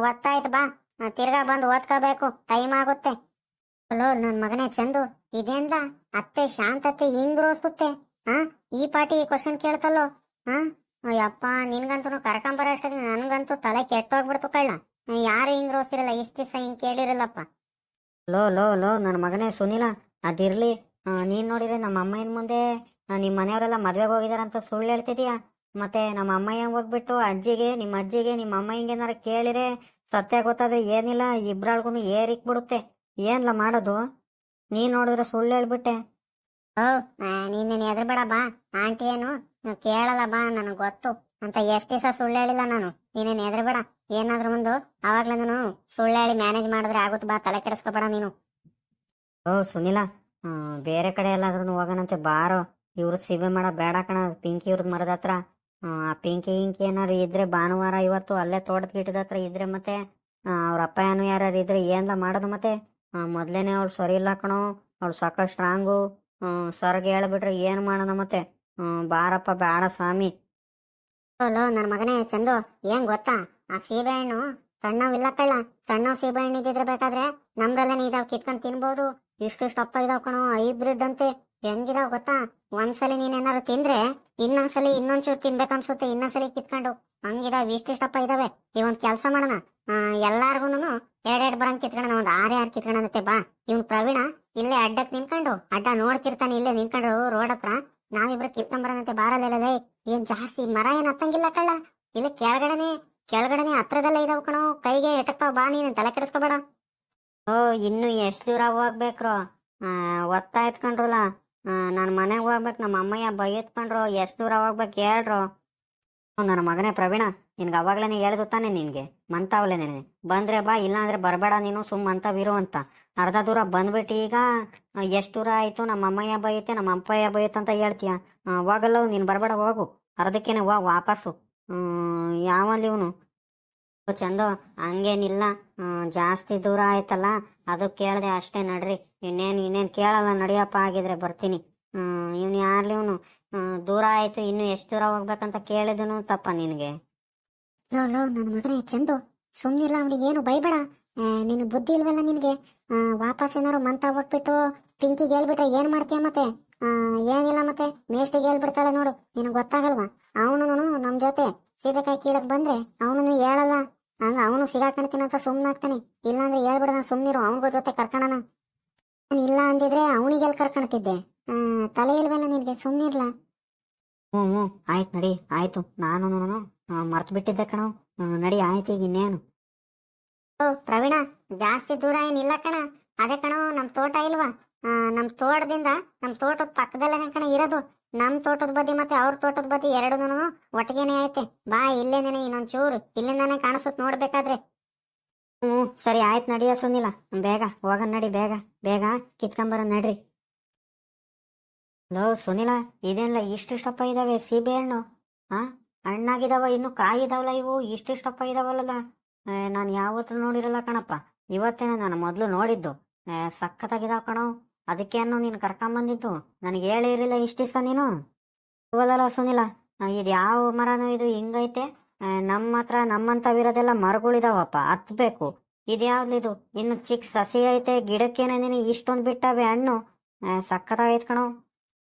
ಒತ್ತಾಯ್ತು ಬಾ. ತಿರ್ಗಾ ಬಂದು ಓದ್ಕೋಬೇಕು. ಟೈಮ್ ಆಗುತ್ತೆ. ಅಲೋ ನನ್ ಮಗನೇ ಚಂದು. ಇದೆಂದ ಅತ್ತೆ ಶಾಂತತೆ ಹಿಂಗ್ ರೋಸುತ್ತೆ ಹಾ, ಈ ಪಾಟಿ ಕ್ವಶನ್ ಕೇಳ್ತಲ್ಲೋ? ಹಾ? ಅಯ್ಯಪ್ಪ ನಿನ್ಗಂತೂ ಕರ್ಕೊಂಬರ ಅಷ್ಟೇ ನನ್ಗಂತೂ ತಲೆ ಕೆಟ್ಟೋಗ್ಬಿಡ್ತು ಕಳ್ಳ ಯಾರು ಹಿಂಗ್ ರೋಸ್ತಿರಲ್ಲ ಇಷ್ಟ ದಿವಸ ಹಿಂಗ್ ಕೇಳಿರಲ್ಲಪ್ಪ.
ಲೋ ಲೋ ಲೋ ನನ್ನ ಮಗನೇ ಸುನಿಲ, ಅದಿರ್ಲಿ. ನೀನ್ ನೋಡಿದ್ರೆ ನಮ್ಮ ಅಮ್ಮ ಇನ್ ಮುಂದೆ ಆ, ನಿಮ್ ಮನೆಯವರೆಲ್ಲ ಮದ್ವೆಗೆ ಹೋಗಿದಾರಂತ ಸುಳ್ಳು ಹೇಳ್ತಿದೀಯ? ಮತ್ತೆ ನಮ್ಮ ಅಮ್ಮಯ್ಯ ಹೋಗ್ಬಿಟ್ಟು ಅಜ್ಜಿಗೆ ನಿಮ್ಮ ಅಜ್ಜಿಗೆ ನಿಮ್ಮ ಅಮ್ಮ ಹಿಂಗೇನಾರ ಕೇಳಿರೆ ಸತ್ಯ ಗೊತ್ತಾದ್ರೆ ಏನಿಲ್ಲ ಇಬ್ರಾಳ್ಗೂ ಏರಿಕ್ ಬಿಡುತ್ತೆ ಏನ್ಲ ಮಾಡೋದು? ನೀನ್ ನೋಡಿದ್ರೆ ಸುಳ್ಳು ಹೇಳ್ಬಿಟ್ಟೆ.
ಓ ನೀನೇನು ಎದ್ರ ಬೇಡ ಬಾ. ಆಂಟಿ ಏನು ನೀವು ಕೇಳಲ್ಲ ಬಾ ನನಗೆ ಗೊತ್ತು. ಅಂತ ಎಷ್ಟ್ ದಿವಸ ಸುಳ್ಳು ಹೇಳಿಲ್ಲ ನಾನು. ನೀನೇನು ಎದ್ರ ಬೇಡ ಏನಾದ್ರೂ ಒಂದು ಅವಾಗ್ಲೂ ಸುಳ್ಳು ಹೇಳಿ ಮ್ಯಾನೇಜ್ ಮಾಡಿದ್ರೆ ಆಗುತ್ತೆ ಬಾ ತಲೆ ಕೆಡಿಸ್ಕೊಬೇಡ ನೀನು.
ಓ ಸುನಿಲ ಬೇರೆ ಕಡೆ ಎಲ್ಲಾದ್ರೂ ಹೋಗೋಣಂತೆ ಬಾರೋ. ಇವ್ರು ಸೇವೆ ಮಾಡ ಬೇಡ ಕಣ. ಪಿಂಕಿ ಇವ್ರದ್ ಮರದ ಹತ್ರ. ಆ, ಪಿಂಕಿ ಗಿಂಕಿ ಏನಾರು ಇದ್ರೆ ಭಾನುವಾರ ಇವತ್ತು ಅಲ್ಲೇ ತೋಟದ ಗಿಟ್ಟದ ಹತ್ರ ಇದ್ರೆ ಮತ್ತೆ ಅವ್ರ ಅಪ್ಪ ಏನು ಯಾರು ಇದ್ರೆ ಏನ್ಲ ಮಾಡೋದು ಮತ್ತೆ? ಮೊದ್ಲೇನೆ ಅವ್ಳು ಸರಿ ಇಲ್ಲ ಕಣೋ. ಅವ್ಳು ಸಾಕಷ್ಟು ಸ್ಟ್ರಾಂಗು ಸರ್ಗೆ ಹೇಳ್ಬಿಟ್ರೆ ಏನ್ ಮಾಡೋಣ ಮತ್ತೆ? ಬಾರಪ್ಪ, ಬೇಡ ಸ್ವಾಮಿ.
ಹಲೋ ನನ್ನ ಮಗನೇ, ಚಂದು, ಏನ್ ಗೊತ್ತಾ? ಆ ಸೀಬೆಹಣ್ಣು ಸಣ್ಣವಿಲ್ಲ ಕಳ್ಳ. ಸಣ್ಣವ್ ಸೀಬೆಹಣ್ಣು ಇದ್ದಿದ್ರೆ ಬೇಕಾದ್ರೆ ನಮ್ರಲ್ಲೇನೆ ಇದಾವ್ ಕಿತ್ಕೊಂಡ್ ತಿನ್ಬೋದು. ಇಷ್ಟು ಅಪ್ಪ ಇದಾವ್ ಕಣೋ, ಹೈಬ್ರಿಡ್ ಅಂತೆ. ಹೆಂಗಿದಾವ್ ಗೊತ್ತಾ? ಒಂದ್ಸಲಿ ನೀನೇನಾದ್ರು ತಿಂದ್ರೆ, ಇನ್ನೊಂದ್ಸಲಿ ಇನ್ನೊಂಚೂರು ತಿನ್ಬೇಕನ್ಸುತ್ತೆ, ಇನ್ನೊಂದ್ಸಲಿ ಕಿತ್ಕೊಂಡು. ಹಂಗಿದಾವ್, ಇಷ್ಟಿಷ್ಟಪ್ಪ ಇದಾವೆ. ಇವನ್ ಕೆಲ್ಸ ಮಾಡೋಣ. ಎಲ್ಲಾರ್ಗುನು ಎರಡೆರಡು ಬರಂಗ್ ಕಿತ್ಕೊಳ್ಳೋಣ ಒಂದ್ ಆರೇ ಆರ್ ಕಿತ್ಕೊಳ್ಳೋಣತ್ತೆ ಬಾ. ಇವ್ನ್ ಪ್ರವೀಣ ಇಲ್ಲೇ ಅಡ್ಡಕ್ ನಿಂತ್ಕೊಂಡು, ಅಡ್ಡ ನೋಡ್ತಿರ್ತಾನೆ ಇಲ್ಲೇ ನಿಂತ್ಕೊಂಡು ರೋಡ್ ಹತ್ರ. ನಾವಿಬ್ರು ಕಿತ್ಕೊಂಡ್ ಬರೋಣಂತೆ ಬಾರಲ್ಲ ಏನ್ ಜಾಸ್ತಿ ಮರ ಏನ್ ಹತ್ತಂಗಿಲ್ಲ ಕಳ್ಳ. ಇಲ್ಲ ಕೆಳಗಡೆನೆ ಕೆಳಗಡೆನೆ ಹತ್ರದಲ್ಲೇ ಇದಾವ ಕಣೋ. ಕೈಗೆ ಎಟಕ್ತಾವ್ ಬಾ, ನೀನ್ ತಲೆ ಕೆಡಿಸ್ಕೊಬೇಡ.
ಓ, ಇನ್ನು ಎಷ್ಟು ದೂರ ಹೋಗ್ಬೇಕ್ರೋ? ಒತ್ತಾ ಎತ್ಕೊಂಡ್ರಲ್ಲ ನನ್ನ ಮನೆಗೆ ಹೋಗ್ಬೇಕು ನಮ್ಮ ಅಮ್ಮಯ್ಯ ಬೈಯತ್ಕೊಂಡ್ರು ಎಷ್ಟು ದೂರ ಹೋಗ್ಬೇಕು ಹೇಳ್ರು. ನನ್ನ ಮಗನೇ ಪ್ರವೀಣ, ನಿನ್ಗೆ ನೀನು ಹೇಳ್ದು ತಾನೆ ನಿನಗೆ, ಮಂತಾವಲೆ ನಿನಗೆ. ಬಂದ್ರೆ ಬಾ, ಇಲ್ಲಾಂದರೆ ಬರಬೇಡ ನೀನು ಸುಮ್ಮ ಅಂತ ವಿರು ಅಂತ. ಅರ್ಧ ದೂರ ಬಂದ್ಬಿಟ್ಟು ಈಗ ಎಷ್ಟು ದೂರ ಆಯಿತು ನಮ್ಮ ಅಮ್ಮಯ್ಯ ಬೈಯುತ್ತೆ ನಮ್ಮ ಅಪ್ಪಯ್ಯ ಬೈಯುತ್ತೆ ಅಂತ ಹೇಳ್ತೀಯ? ಹೋಗಲ್ಲ, ನೀನು ಬರಬೇಡ, ಹೋಗು. ಅರ್ಧಕ್ಕೇನೆ ಹೋಗ, ವಾಪಸ್ಸು. ಯಾವಲ್ಲಿ ಇವನು? ಚಂದ, ಹಂಗೇನಿಲ್ಲ. ಜಾಸ್ತಿ ದೂರ ಆಯ್ತಲ್ಲ ಅದು ಕೇಳಿದೆ ಅಷ್ಟೇ ನಡ್ರಿ. ಇನ್ನೇನು ಇನ್ನೇನು ಕೇಳಲ್ಲ ನಡಿಯಪ್ಪ ಆಗಿದ್ರೆ ಬರ್ತೀನಿ. ಇವ್ನು ಯಾರ್ಲಿ ಇವನು? ದೂರ ಆಯ್ತು, ಇನ್ನು ಎಷ್ಟು ದೂರ ಹೋಗ್ಬೇಕಂತ ಕೇಳಿದನು ತಪ್ಪ ನಿನಗೆ.
ಲೋ ನನ್ನ ಮಗನೇ, ಚಂದು. ಸುಮ್ನಿಲ್ಲ ಅವನಿಗೆ, ಏನು ಬೈಬೇಡ ನಿನ್ನ ನಿನ್ ಬುದ್ಧಿ ಇಲ್ವಲ್ಲ ನಿನ್ಗೆ? ವಾಪಸ್ ಏನಾರು ಮಂತ ಹೋಗ್ಬಿಟ್ಟು ಪಿಂಕಿಗೆ ಹೇಳ್ಬಿಟ್ರೆ ಏನ್ ಮಾಡ್ತೀಯ ಮತ್ತೆ? ಏನಿಲ್ಲ ಮತ್ತೆ, ಮೇಷ್ಟಿಗೆ ಹೇಳ್ಬಿಡ್ತಾಳೆ ನೋಡು, ನಿನಗೆ ಗೊತ್ತಾಗಲ್ವಾ? ಅವನು ನಮ್ ಜೊತೆ ಸೀಬೆಕಾಯಿ ಕೀಳಕ್ ಬಂದ್ರೆ ಅವನು ಹೇಳಲ್ಲ. ಹಂಗ ಅವನು ಸಿಗಾಕಣ್ತೀನಂತ ಸುಮ್ನಾಗ್ತಾನೆ. ಇಲ್ಲಾಂದ್ರೆ ಹೇಳ್ಬಿಡ ನಾನು ಸುಮ್ನಿರು, ಅವನಿಗೂ ಜೊತೆ ಕರ್ಕಣನ. ನಾನ್ ಇಲ್ಲ ಅಂದಿದ್ರೆ ಅವನಿಗೆಲ್ ಕರ್ಕೊಳ್ತಿದ್ದೆ ತಲೆ ಇಲ್ವಲ್ಲ ನಿನ್ಗೆ ಸುಮ್ನಿರ್ಲಾ.
ಹ್ಞೂ ಹ್ಞೂ ಆಯ್ತು ನಡಿ ಆಯ್ತು. ನಾನು ಮರ್ತು ಬಿಟ್ಟಿದ್ದೆ ಕಣ. ನಡಿ ಆಯ್ತು ಈಗ ಇನ್ನೇನು.
ಓ ಪ್ರವೀಣ ಜಾಸ್ತಿ ದೂರ ಏನಿಲ್ಲ ಕಣ. ಅದೇ ಕಣ ನಮ್ ತೋಟ ಇಲ್ವಾ? ನಮ್ಮ ನಮ್ ತೋಟದಿಂದ ನಮ್ ತೋಟದ ಪಕ್ಕದಲ್ಲೇ ಕಣ ಇರೋದು. ನಮ್ ತೋಟದ ಬದಿ ಮತ್ತೆ ಅವ್ರ ತೋಟದ ಬದಿ ಎರಡುನು ಒಟ್ಟಿಗೆನೆ ಐತೆ. ಬಾ ಇಲ್ಲೇನೇನೆ ಇನ್ನೊಂದ್ ಚೂರು ಇಲ್ಲಿಂದಾನೆ ಕಾಣಿಸುತ್ತೆ ನೋಡ್ಬೇಕಾದ್ರೆ.
ಹ್ಞೂ ಸರಿ ಆಯ್ತು ನಡಿಯ ಸುನಿಲ್ಲ ಬೇಗ, ಹೋಗ ನಡಿ, ಬೇಗ ಬೇಗ ಕಿತ್ಕೊಂಬರ ನಡ್ರಿ. ಲೋ ಸುನಿಲ ಇದೇನಿಲ್ಲ ಇಷ್ಟಿಷ್ಟಪ್ಪ ಇದಾವೆ ಸೀಬೆ ಹಣ್ಣು? ಹಾ ಹಣ್ಣಾಗಿದಾವ, ಇನ್ನು ಕಾಯಿ ಇದಾವಲ್ಲ ಇವು? ಇಷ್ಟಿಷ್ಟಪ್ಪ ಇದಾವಲ್ಲ ನಾನು ಯಾವತ್ತೂ ನೋಡಿರಲ್ಲ ಕಣಪ್ಪ. ಇವತ್ತೇನೆ ನಾನು ಮೊದಲು ನೋಡಿದ್ದು. ಸಖತ್ತಾಗಿದಾವ ಕಣೋ. ಅದಕ್ಕೇನು ನೀನು ಕರ್ಕೊಂಬಂದಿದ್ದು. ನನಗೆ ಹೇಳಿರಲಿಲ್ಲ ಇಷ್ಟಿಸ ನೀನು? ಹೋಗಲ್ಲ ಸುನಿಲ. ಇದು ಯಾವ ಮರನೂ ಇದು? ಹಿಂಗೈತೆ? ನಮ್ಮ ಹತ್ರ ನಮ್ಮಂತವಿರೋದೆಲ್ಲ ಮರಗಳಿದಾವಪ್ಪ, ಹತ್ಬೇಕು. ಇದ್ಯಾವ್ದಿದು ಇನ್ನು ಚಿಕ್ಕ ಸಸಿ ಐತೆ, ಗಿಡಕ್ಕೇನೆ ನೀನು ಇಷ್ಟೊಂದು ಬಿಟ್ಟಾವೆ ಹಣ್ಣು. ಸಕ್ಕತ್ತಾಗೈತ್ ಕಣೋ.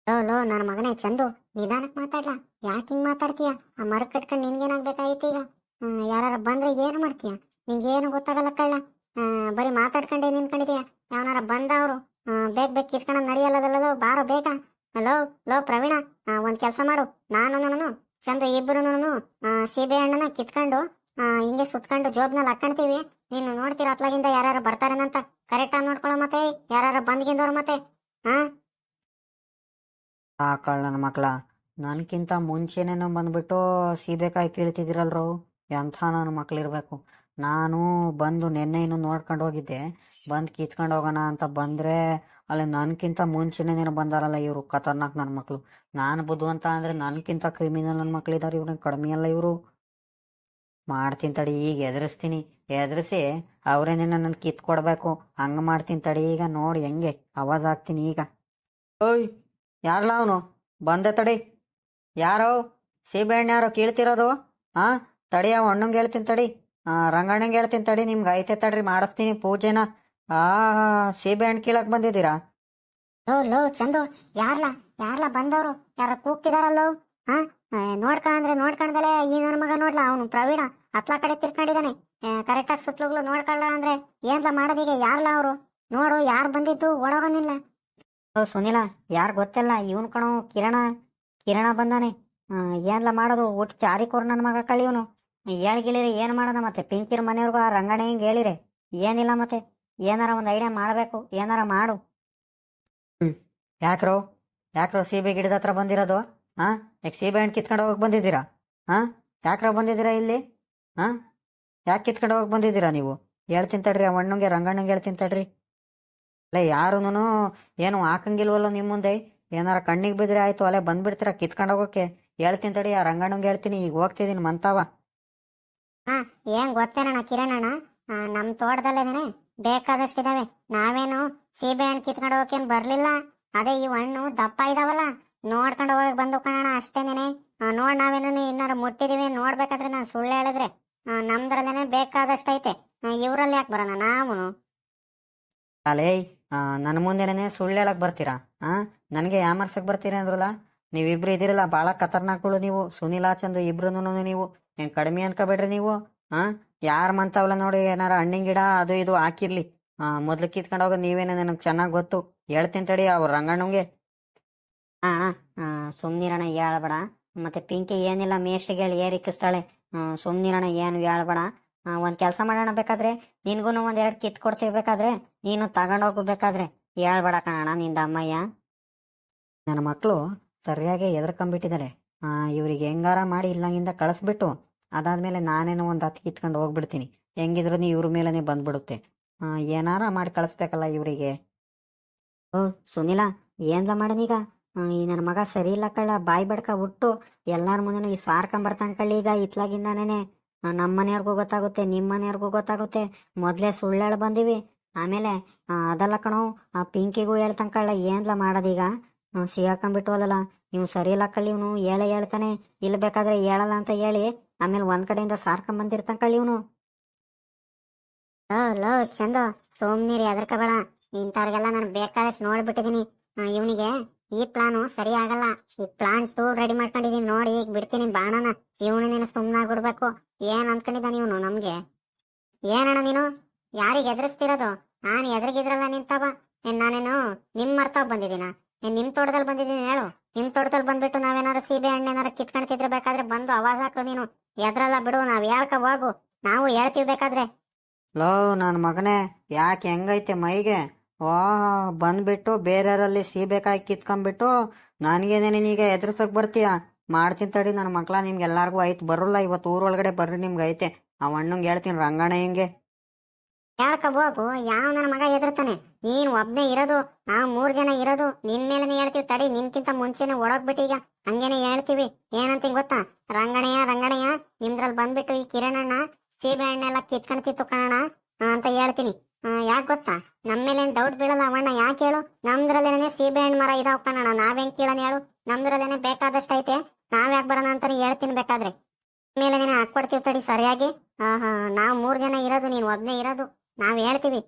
ಲೋ ಲೋ ನನ್ನ ಮಗನೇ, ಚಂದು ನಿಧಾನಕ್ಕೆ ಮಾತಾಡ್ಲಾ? ಯಾಕೆ ಹಿಂಗ್ ಮಾತಾಡ್ತೀಯ? ಆ ಮರ ಕಟ್ಕೊಂಡು ನಿನ್ಗೇನಾಗ್ಬೇಕಾಗಿತ್ತು ಈಗ? ಯಾರ ಬಂದ್ರೆ ಏನು ಮಾಡ್ತೀಯ? ನಿಂಗೇನು ಗೊತ್ತಾಗಲ್ಲ ಕಳ್ಳ. ಬರೀ ಮಾತಾಡ್ಕೊಂಡೇ ನಿನ್ಕೊಂಡಿದೀಯ ಯಾವನಾರ ಬಂದವ್ರು ಬೇಗ ಬೇಗ ಕಿತ್ಕೊಂಡು ನಡೆಯಲ್ಲದಲ್ಲದು ಬಾರೋ ಬೇಗ. ಲೋ ಲೋ, ಪ್ರವೀಣ ಒಂದ್ ಕೆಲಸ ಮಾಡು. ನಾನು ನಾನು ಚಂದು ಇಬ್ಬರು ಸೀಬೆ ಹಣ್ಣನ್ನ ಕಿತ್ಕೊಂಡು ಹಿಂಗೆ ಸುತ್ಕೊಂಡು ಜೋಬ್ನಲ್ಲಿ ಹಾಕೊಂತೀವಿ ನೀನು ನೋಡ್ತೀರ ಅತ್ಲಾಗಿಂದ ಯಾರು ಬರ್ತಾರೇನಂತ? ಕರೆಕ್ಟಾಗಿ ನೋಡ್ಕೊಳ್ಳೋ ಮತ್ತೆ ಯಾರು ಬಂದ್ಗಿಂದವ್ರು ಮತ್ತೆ ಹಾ
ಆ ನನ್ನ ಮಕ್ಳ. ನನ್ಕಿಂತ ಮುಂಚೆನೇನು ಬಂದ್ಬಿಟ್ಟು ಸೀಬೆಕಾಯಿ ಕೀಳ್ತಿದಿರಲ್ರು ಎಂಥ ನನ್ನ ಮಕ್ಳಿರ್ಬೇಕು. ನಾನು ಬಂದು ನಿನ್ನೆ ಇನ್ನು ನೋಡ್ಕೊಂಡು ಹೋಗಿದ್ದೆ. ಬಂದು ಕಿತ್ಕೊಂಡು ಹೋಗೋಣ ಅಂತ ಬಂದರೆ
ಅಲ್ಲ ನನ್ಕಿಂತ ನೀನು ಬಂದಾರಲ್ಲ ಇವರು, ಖತರ್ನಾಕ್ ನನ್ನ ಮಕ್ಕಳು ನಾನು ಬುದ್ಧಿವಂತ ಅಂದರೆ ನನ್ಕಿಂತ ಕ್ರಿಮಿನಲ್ ನನ್ನ ಮಕ್ಕಳಿದ್ದಾರೆ ಇವ್ರಿಗೆ ಕಡಿಮೆ ಅಲ್ಲ ಇವರು. ಮಾಡ್ತೀನಿ ತಡಿ, ಈಗ ಎದುರಿಸ್ತೀನಿ. ಎದುರಿಸಿ ಅವರೇನೆ ನನ್ನ ಕಿತ್ಕೊಡ್ಬೇಕು ಹಂಗೆ ಮಾಡ್ತೀನಿ ತಡಿ, ಈಗ ನೋಡಿ ಹೆಂಗೆ ಅವಾಜ್ ಹಾಕ್ತೀನಿ ಈಗ. ಓಯ್ ಯಾರಲ್ಲ ಅವನು? ಬಂದೆ ತಡಿ. ಯಾರೋ? ಸೀಬೆಹಣ್ಣು ಯಾರೋ ಕೀಳ್ತಿರೋದು? ಹಾಂ ತಡಿ ಅವ ಅಣ್ಣಂಗೆ ಹೇಳ್ತೀನಿ ತಡಿ. ಹಾಂ ರಂಗಣ್ಣಂಗೆ ಹೇಳ್ತೀನಿ ತಡಿ, ನಿಮ್ಗೆ ಐತೆ ತಡ್ರಿ, ಮಾಡಿಸ್ತೀನಿ ಪೂಜೆನ. ಆ ಸೀಬೆಹಣ್ಣು ಕೀಳಕ್ ಬಂದಿದ್ದೀರಾ?
ಲೋ ಲೋ ಚಂದು ಯಾರ್ಲ ಯಾರ್ಲ ಬಂದವರು? ಯಾರ ಕೂಗ್ತಿದಾರಲ್ಲೋ? ಹಾ? ನೋಡ್ಕ ಅಂದ್ರೆ ನೋಡ್ಕೊಂಡ್ದಲೆ ಈ ನನ್ನ ಮಗ ನೋಡ್ಲ ಅವನು ಪ್ರವೀಣ ಹತ್ಲ ಕಡೆ ತಿರ್ಕೊಂಡಿದ್ದಾನೆ ಕರೆಕ್ಟಾಗಿ ಸುತ್ತಲುಗಳು ನೋಡ್ಕೊಳ್ಳ ಅಂದ್ರೆ ಏನ್ಲ ಮಾಡೋದೀಗ ಯಾರ್ಲ ಅವರು? ನೋಡು ಯಾರು ಬಂದಿದ್ದು ಒಳಗನಿಲ್ಲ
ಓ ಸುನಿಲ ಯಾರು ಗೊತ್ತಿಲ್ಲ ಇವನ್ ಕಣೋ ಕಿರಣ ಕಿರಣ ಬಂದಾನೆ. ಆ, ಏನ್ಲ ಮಾಡೋದು ಒಟ್ಟು ಚಾರಿಕೋರ್ ನನ್ನ ಮಗ ಕಳಿ ಇವನು. ಹೇಳ್ಗಿಳಿರಿ ಏನು ಮಾಡೋಣ ಮತ್ತೆ? ಪಿಂಕಿರ್ ಮನೆಯವ್ರಿಗೂ ಆ ರಂಗಣ ಹಿಂಗೆ ಹೇಳಿರಿ. ಏನಿಲ್ಲ ಮತ್ತೆ? ಏನಾರ ಒಂದು ಐಡಿಯಾ ಮಾಡಬೇಕು ಏನಾರ ಮಾಡು.
ಯಾಕ್ರೋ? ಯಾಕ್ರೋ ಸೀಬೆ ಗಿಡದ ಹತ್ರ ಬಂದಿರೋದು? ಹಾ ಯಾಕೆ ಸೀಬೆ ಹಣ್ಣು ಕಿತ್ಕೊಂಡು ಹೋಗಕ್ಕೆ ಬಂದಿದ್ದೀರಾ? ಹಾ ಯಾಕ್ರೋ ಬಂದಿದ್ದೀರಾ ಇಲ್ಲಿ? ಹಾ ಯಾಕೆ ಕಿತ್ಕೊಂಡು ಹೋಗಕ್ ಬಂದಿದ್ದೀರಾ ನೀವು? ಹೇಳ್ತೀನಿ ತಡ್ರಿ ಆ ಹಣ್ಣಂಗೆ ರಂಗಣ್ಣಂಗೆ ಹೇಳ್ತೀನಿ ತಡ್ರಿ. ಅಲ್ಲೇ ಯಾರುನು ಏನು ಹಾಕಂಗಿಲ್ವಲ್ಲ ನಿಮ್ಮ ಮುಂದೆ? ಏನಾರ ಕಣ್ಣಿಗೆ ಬಿದ್ರೆ ಆಯ್ತು ಅಲ್ಲೇ ಬಂದ್ಬಿಡ್ತೀರಾ ಕಿತ್ಕೊಂಡು ಹೋಗೋಕೆ? ಹೇಳ್ತೀನಿ ತಡಿ ಆ ರಂಗಣ್ಣಂಗೆ ಹೇಳ್ತೀನಿ ಈಗ ಹೋಗ್ತಿದ್ದೀನಿ ಮಂತಾವ.
ಹಾ ಏನ್ ಗೊತ್ತೇನಣ್ಣ ಕಿರಣಣ್ಣ? ನಮ್ಮ ನಮ್ ತೋಟದಲ್ಲೇನೆ ಬೇಕಾದಷ್ಟಿದಾವೆ ನಾವೇನು ಸೀಬೆ ಹಣ್ಣು ಕಿತ್ಕೊಂಡು ಹೋಗಕ್ಕೆ ಬರ್ಲಿಲ್ಲ? ಅದೇ ಈ ಹಣ್ಣು ದಪ್ಪ ಇದಾವಲ್ಲ? ನೋಡ್ಕೊಂಡು ಹೋಗಕ್ ಬಂದು ಕಣೋಣ ಅಷ್ಟೇನೇನೆ. ಆ, ನೋಡ್ ನಾವೇನು ಇನ್ನಾರು ಮುಟ್ಟಿದೀವಿ ನೋಡ್ಬೇಕಾದ್ರೆ ನಾನು ಸುಳ್ಳು ಹೇಳಿದ್ರೆ. ನಮ್ದ್ರಲ್ಲೇನೆ ಬೇಕಾದಷ್ಟು ಐತೆ. ಇವ್ರಲ್ಲಿ ಯಾಕೆ ಬರೋಣ ನಾವು?
ಅಲೇ ನನ್ನ ಮುಂದೆನೇ ಸುಳ್ಳು ಹೇಳಕ್ ಬರ್ತೀರಾ? ಹಾ ನನಗೆ ಯಾಮರ್ಸಕ್ ಬರ್ತೀರಾ ಅಂದ್ರಲ್ಲ? ನೀವಿಬ್ರು ಇದಿರಲ್ಲ ಭಾಳ ಖತರ್ನಾಕ್ಗಳು ನೀವು. ಸುನಿಲ್ ಚಂದು ಇಬ್ರು ನೀವು. ಏನು ಕಡಿಮೆ ಅನ್ಕೋಬೇಡ್ರಿ ನೀವು. ಹಾ ಯಾರ್ ಮಂತವಲ್ಲ ನೋಡಿ ಏನಾರ ಹಣ್ಣಿನ ಗಿಡ ಅದು ಇದು ಹಾಕಿರ್ಲಿ. ಆ ಮೊದ್ಲು ಕಿತ್ಕೊಂಡು ಹೋಗೋದು ನೀವೇನೆ ನನಗೆ ಚೆನ್ನಾಗಿ ಗೊತ್ತು. ಹೇಳ್ತೀನಿ ತಡಿ ಅವ್ರ ರಂಗಣ್ಣಂಗೆ
ಆ ಸುಮ್ನಿರಣ ಹೇಳ್ಬೇಡ. ಮತ್ತೆ ಪಿಂಕಿ ಏನಿಲ್ಲ ಮೇಷ್ಟಿಗೆ ಹೇಳಿ ಏರಿಕ್ಕಿಸ್ತಾಳೆ ಸುಮ್ನಿರಣ ಏನು ಹೇಳ್ಬೇಡ. ಒಂದ್ ಕೆಲಸ ಮಾಡೋಣ ಬೇಕಾದ್ರೆ ನಿನ್ಗೂ ಒಂದ್ ಎರಡು ಕಿತ್ ಕೊಡ್ತೀವಿ ಬೇಕಾದ್ರೆ ನೀನು ತಗೊಂಡೋಗ್ಬೇಕಾದ್ರೆ ಹೇಳ್ಬೇಡ ಕಣಣ್ಣ ನಿಂದ ಅಮ್ಮಯ್ಯ.
ನನ್ನ ಮಕ್ಕಳು ಸರಿಯಾಗಿ ಎದ್ರಕೊಂಬಿಟ್ಟಿದ್ದಾರೆ ಆ ಇವ್ರಿಗೆ ಹೆಂಗಾರ ಮಾಡಿ ಇಲ್ಲಂಗಿಂದ ಕಳಿಸ್ಬಿಟ್ಟು ಅದಾದ್ಮೇಲೆ ನಾನೇನೋ ಒಂದು ಹತ್ತು ಕಿತ್ಕೊಂಡು ಹೋಗ್ಬಿಡ್ತೀನಿ. ಹೆಂಗಿದ್ರು ಇವ್ರ ಮೇಲೇ ಬಂದ್ಬಿಡುತ್ತೆ. ಏನಾರ ಮಾಡಿ ಕಳಿಸ್ಬೇಕಲ್ಲ ಇವರಿಗೆ.
ಓ, ಸುನಿಲ, ಏನ್ಲ ಮಾಡನೀಗ? ಈ ನನ್ನ ಮಗ ಸರಿ ಇಲ್ಲ ಕಳ್ಳ, ಬಾಯಿ ಬಡ್ಕ ಹುಟ್ಟು. ಎಲ್ಲಾರ ಮುಂದೆನೂ ಈ ಸಾರ್ಕೊಂಬರ್ತಾನೆ ಕಳ್ಳಿ ಈಗ ಇತ್ಲಾಗಿಂದಾನೇನೆ. ನಮ್ಮ ಮನೆಯವ್ರಿಗೂ ಗೊತ್ತಾಗುತ್ತೆ ನಿಮ್ಮ ಮನೆಯವ್ರಿಗೂ ಗೊತ್ತಾಗುತ್ತೆ. ಮೊದಲೇ ಸುಳ್ಳೇಳ ಬಂದಿವಿ. ಆಮೇಲೆ ಅದಲ್ಲ ಕಣೋ, ಆ, ಪಿಂಕಿಗೂ ಹೇಳ್ತಾನ ಕಳ್ಳ, ಏನ್ಲ ಮಾಡೋದೀಗ? ಸಿಗಾಕೊಂಡ್ಬಿಟ್ಟು ಹೋದಲ್ಲ ನೀವು ಸರಿ ಇಲ್ಲ ಕಳ್ಳಿ ಇವನು, ಹೇಳೇ ಹೇಳ್ತಾನೆ. ಇಲ್ಲಿ ಬೇಕಾದ್ರೆ ಹೇಳಲ್ಲ ಅಂತ ಹೇಳಿ ಆಮೇಲೆ ಒಂದ್ ಕಡೆಯಿಂದ ಕಳ್ಳಿ ಇವನು.
ಲೋ ಲೋ, ಚಂದ ಸೋಮ್ನೀರ್ ಎದರ್ಕಬೇಡ ಇಂಥವ್ರಿಗೆಲ್ಲ ನಾನು ಬೇಕಾದಷ್ಟು ನೋಡ್ಬಿಟ್ಟಿದೀನಿ. ಇವನಿಗೆ ಈ ಪ್ಲಾನು ಸರಿ ಆಗಲ್ಲ. ಈ ಪ್ಲಾನ್ ಟೂ ರೆಡಿ ಮಾಡ್ಕೊಂಡಿದೀನಿ ನೋಡಿ, ಈಗ ಬಿಡ್ತೀನಿ ಬಾಣನ. ಇವನು ನೀನು ಸುಮ್ಮನಾಗ್ಬಿಡ್ಬೇಕು ಏನ್ ಅನ್ಕೊಂಡಿದ್ದಾನೆ ಇವನು ನಮ್ಗೆ? ಏನಣ್ಣ ನೀನು? ಯಾರಿಗೆ ಎದುರಿಸ್ತಿರೋದು ನಾನು ಎದುರಿಗಿದ್ರಲ್ಲ ನಿಂತವ. ನಾನೇನು ನಿಮ್ ಮರ್ತಾವ್ ಬಂದಿದ್ದೀನ? ನಿಮ್ ತೋಟದಲ್ಲಿ ಬಂದಿದ್ದೀನಿ ಹೇಳು. ನಿಮ್ ತೋಟದಲ್ಲಿ ಬಂದ್ಬಿಟ್ಟು ನಾವೇನಾದ್ರು ಸೀಬೆ ಹಣ್ಣು ಏನಾರ ಕಿತ್ಕೊಂಡ್ತಿದ್ರೆ ಬೇಕಾದ್ರೆ ಬಂದು ಅವಾಜ್ ಹಾಕು ನೀನು. ಎದ್ರಲ್ಲ ಬಿಡು, ನಾವ್ ಹೇಳ್ಕ ಹೋಗು? ನಾವು ಹೇಳ್ತೀವಿ ಬೇಕಾದ್ರೆ.
ಲೋ ನನ್ನ ಮಗನೇ, ಯಾಕೆ ಹೆಂಗೈತೆ ಮೈಗೆ? ಓ, ಬಂದ್ಬಿಟ್ಟು ಬೇರೆಯವರಲ್ಲಿ ಸೀಬೇಕಾಗಿ ಕಿತ್ಕೊಂಡ್ಬಿಟ್ಟು ನನಗೇನೇ ನೀನೀಗ ಎದುರ್ಸಕ್ ಬರ್ತೀಯ? ಮಾಡ್ತೀನಿ ತಡಿ ನನ್ನ ಮಕ್ಳ ನಿಮ್ಗೆ ಎಲ್ಲಾರ್ಗೂ ಐತ್, ಬರೋಲ್ಲ, ಇವತ್ತು ಊರೊಳಗಡೆ ಬರ್ರಿ ನಿಮ್ಗೆ ಐತೆ ಆ ಅಣ್ಣಂಗೆ ಹೇಳ್ತೀನಿ, ರಂಗಣ್ಣ ಹಿಂಗೆ.
ಹೋಗು ಯಾವ ನನ್ನ ಮಗ ಎದುರ್ತಾನೆ ನೀನ್ ಒಬ್ನೇ ಇರೋದು ನಾವು ಮೂರ್ ಜನ ಇರೋದು ನಿನ್ ಮೇಲೆನೆ ಹೇಳ್ತೀವಿ ತಡಿ ನಿನ್ಕಿಂತ ಮುಂಚೆನೆ ಒಳಗ್ಬಿಟ್ಟು ಈಗ ಹಂಗೇನೆ ಹೇಳ್ತೀವಿ. ಏನಂತ ಗೊತ್ತಾ? ರಂಗಣಯ್ಯ ರಂಗಣಯ್ಯ ನಿಮ್ದ್ರಲ್ಲಿ ಬಂದ್ಬಿಟ್ಟು ಈ ಕಿರಣಣ್ಣ ಸೀಬೆ ಹಣ್ಣೆಲ್ಲ ಕಿತ್ಕೊಂಡ್ತಿತ್ತು ಕಣಣ್ಣ ಆ, ಅಂತ ಹೇಳ್ತೀನಿ. ಯಾಕೆ ಗೊತ್ತಾ? ನಮ್ಮ ಮೇಲೆ ಡೌಟ್ ಬೀಳಲ್ಲ ಅವಣ್ಣ ಯಾಕೆ ಹೇಳು? ನಮ್ದ್ರಲ್ಲೇನೆ ಸೀಬೆ ಹಣ್ಣು ಮರ ಇದಾವ ಕಣಣ್ಣ ನಾವೇನ್ ಕೀಳನ್ ಹೇಳು? ನಮ್ದ್ರಲ್ಲೇನೆ ಬೇಕಾದಷ್ಟು ಐತೆ ನಾವ್ ಯಾಕೆ ಬರೋಣ ಅಂತಾನೆ ಹೇಳ್ತೀನಿ ಬೇಕಾದ್ರೆ. ಮೇಲೆನೆ ಹಾಕ್ಕೊಡ್ತೀವಿ ತಡಿ ಸರಿಯಾಗಿ. ಆಹಾ ನಾವ್ ಮೂರ್ ಜನ ಇರೋದು ನೀನ್ ಒಬ್ಬನೇ ಇರೋದು. ನಾವ್ ಹೇಳ್ತೀವಿ.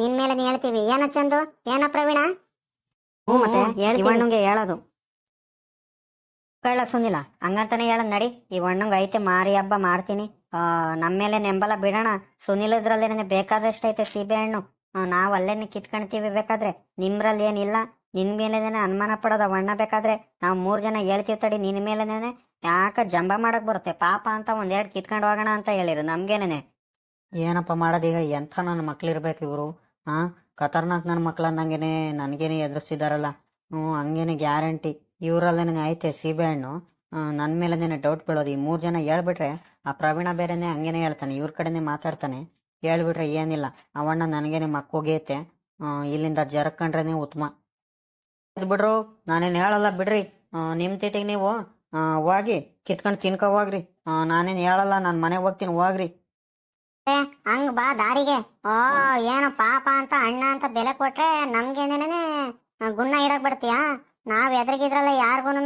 ನಿನ್ ಮೇಲೆ ಹೇಳ್ತೀವಿ. ಏನ ಚಂದು? ಏನ ಪ್ರವೀಣ?
ಹ್ಞೂ ಮತ್ತೆ
ಹೇಳ್ತೀವಿ.
ಇವಣ್ಣಂಗೆ ಹೇಳೋದು. ಕೇಳ ಸುನಿಲ್ಲ ಹಂಗಂತಾನೆ ಹೇಳದ್ ನಡಿ. ಈ ಅಣ್ಣಂಗೆ ಐತೆ ಮಾರಿ ಹಬ್ಬ ಮಾಡ್ತೀನಿ. ಆ ನಮ್ಮ ಮೇಲೆ ನೆಂಬಲ ಬಿಡೋಣ. ಸುನಿಲ್ ಇದ್ರಲ್ಲೇನೆ ಬೇಕಾದಷ್ಟು ಐತೆ ಸೀಬೆ ಹಣ್ಣು. ನಾವ್ ಅಲ್ಲೇನೆ ಕಿತ್ಕೊಂತೀವಿ ಬೇಕಾದ್ರೆ. ನಿಮ್ರಲ್ಲಿ ಏನಿಲ್ಲ ನಿನ್ ಮೇಲೇನೆ ಅನುಮಾನ ಪಡೋದ. ಅಣ್ಣ ಬೇಕಾದ್ರೆ ನಾವ್ ಮೂರ್ ಜನ ಹೇಳ್ತೀವಿ ತಡಿ ನಿನ್ ಮೇಲೇನೆ ಯಾಕ ಜಂಬ ಮಾಡಕ್ ಬರುತ್ತೆ? ಪಾಪ ಅಂತ ಒಂದೆರಡು ಕಿತ್ಕೊಂಡು ಹೋಗೋಣ ಅಂತ ಹೇಳಿರು ನಮ್ಗೇನೇನೆ.
ಏನಪ್ಪ ಮಾಡೋದೀಗ ಎಂಥ ನನ್ನ ಮಕ್ಳಿರ್ಬೇಕು ಇವರು? ಹಾಂ ಖತರ್ನಾಕ್ ನನ್ನ ಮಕ್ಳು ಅನ್ನಂಗೇನೆ ನನಗೇನೆ ಎದುರಿಸ್ತಿದಾರಲ್ಲ ಹ್ಞೂ, ಹಂಗೇನೆ ಗ್ಯಾರಂಟಿ. ಇವರಲ್ಲೇನೆ ಐತೆ ಸೀಬೆ ಹಣ್ಣು. ನನ್ನ ಮೇಲೇನೆ ಡೌಟ್ ಬೀಳೋದು. ಈ ಮೂರು ಜನ ಹೇಳ್ಬಿಟ್ರೆ ಆ ಪ್ರವೀಣ ಬೇರೆನೆ ಹಂಗೇನೆ ಹೇಳ್ತಾನೆ. ಇವ್ರ ಕಡೆನೆ ಮಾತಾಡ್ತಾನೆ. ಹೇಳ್ಬಿಟ್ರೆ ಏನಿಲ್ಲ. ಅವಣ್ಣ ನನಗೇನೆ ಮಕ್ಕೋಗೈತೆ. ಇಲ್ಲಿಂದ ಜರಕೊಂಡ್ರೆ ಉತ್ತಮ. ಅದು ಬಿಡ್ರು, ನಾನೇನು ಹೇಳಲ್ಲ ಬಿಡ್ರಿ. ನಿಮ್ಮ ನಿಮ್ ತಿಟ್ಟಿಗೆ ನೀವು ಹೋಗಿ ಕಿತ್ಕೊಂಡು ತಿನ್ಕೋ ಹೋಗ್ರಿ. ನಾನೇನು ಹೇಳಲ್ಲ. ನಾನು ಮನೆಗೆ ಹೋಗ್ತೀನಿ, ಹೋಗ್ರಿ.
ಹಂಗ್ ಬಾ ದಾರಿಗೆ. ಓ, ಏನೋ ಪಾಪ ಅಂತ ಅಣ್ಣ ಅಂತ ಬೆಲೆ ಕೊಟ್ರೆ ನಮ್ಗೇನೇನೆ ಗುಣ ಇಡಕ್ ಬಿಡ್ತೀಯ? ನಾವ್ ಎದ್ರಿಗಿದ್ರಲ್ಲ ಯಾರಿಗೂನು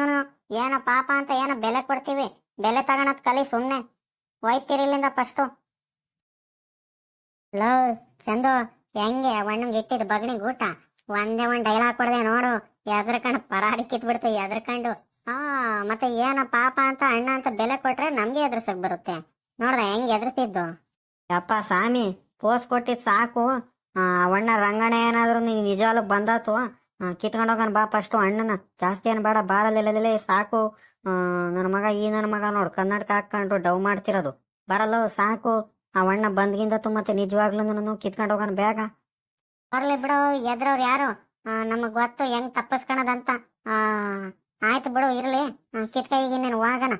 ಏನೋ ಪಾಪ ಅಂತ ಏನೋ ಬೆಲೆ ಕೊಡ್ತೀವಿ. ಬೆಲೆ ತಗೋಣದ್ ಕಲಿ ಸುಮ್ನೆ. ಒಯ್ತಿರಿಲಿಂದ ಫಸ್ಟು ಲೋ, ಚಂದು, ಹೆಂಗೆ ಒಣ್ಣಂಗ್ ಇಟ್ಟಿದ್ ಬಗ್ನಿ ಊಟ? ಒಂದೇ ಒಂದ್ ಡೈಲಾಗ್ ಕೊಡದೆ ನೋಡು. ಎದ್ರಕಂಡು ಪರಾರಿ ಕಿತ್ಬಿಡ್ತು ಎದ್ರಕಂಡು. ಆ, ಮತ್ತೆ ಏನೋ ಪಾಪ ಅಂತ ಅಣ್ಣ ಅಂತ ಬೆಲೆ ಕೊಟ್ರೆ ನಮ್ಗೆ ಎದ್ರಸಕ್ ಬರುತ್ತೆ. ನೋಡ್ದ, ಹೆಂಗ್ ಎದುರ್ತಿದ್ದು
ಯಪ್ಪ ಸ್ವಾಮಿ ಪೋಸ್ ಕೊಟ್ಟಿದ್ ಸಾಕು. ಆ, ಅವಣ್ಣ ರಂಗಣ ಏನಾದ್ರು ನೀ ನಿಜವಾಗ್ಲೂ ಬಂದಾತು ಕಿತ್ಕೊಂಡು ಬಾ ಫಸ್ಟ್ ಅಣ್ಣನ. ಜಾಸ್ತಿ ಏನ್ ಬೇಡ ಬಾರಲ್ಲಿಲ್ಲದಿಲ್ಲ ಸಾಕು. ನನ್ನ ಮಗ ಈ ನನ್ನ ಮಗ ನೋಡು ಕನ್ನಡಕ ಹಾಕೊಂಡು ಡವ್ ಮಾಡ್ತಿರೋದು. ಬರಲ್ಲ ಸಾಕು. ಆ ಅಣ್ಣ ಬಂದ್ಗಿಂದ ಮತ್ತೆ ನಿಜವಾಗ್ಲೂ ಕಿತ್ಕೊಂಡು ಹೋಗೋಣ ಬೇಗ.
ಬರ್ಲಿ ಬಿಡು ಎದ್ರವ್ರು ಯಾರು? ನಮಗ್ ಗೊತ್ತು ಹೆಂಗ್ ತಪ್ಪಿಸ್ಕೊಳದಂತ ಆಯ್ತು ಬಿಡು ಇರ್ಲಿ. ಕಿತ್ಕೈಗೆ ನೀನು ಹೋಗಣ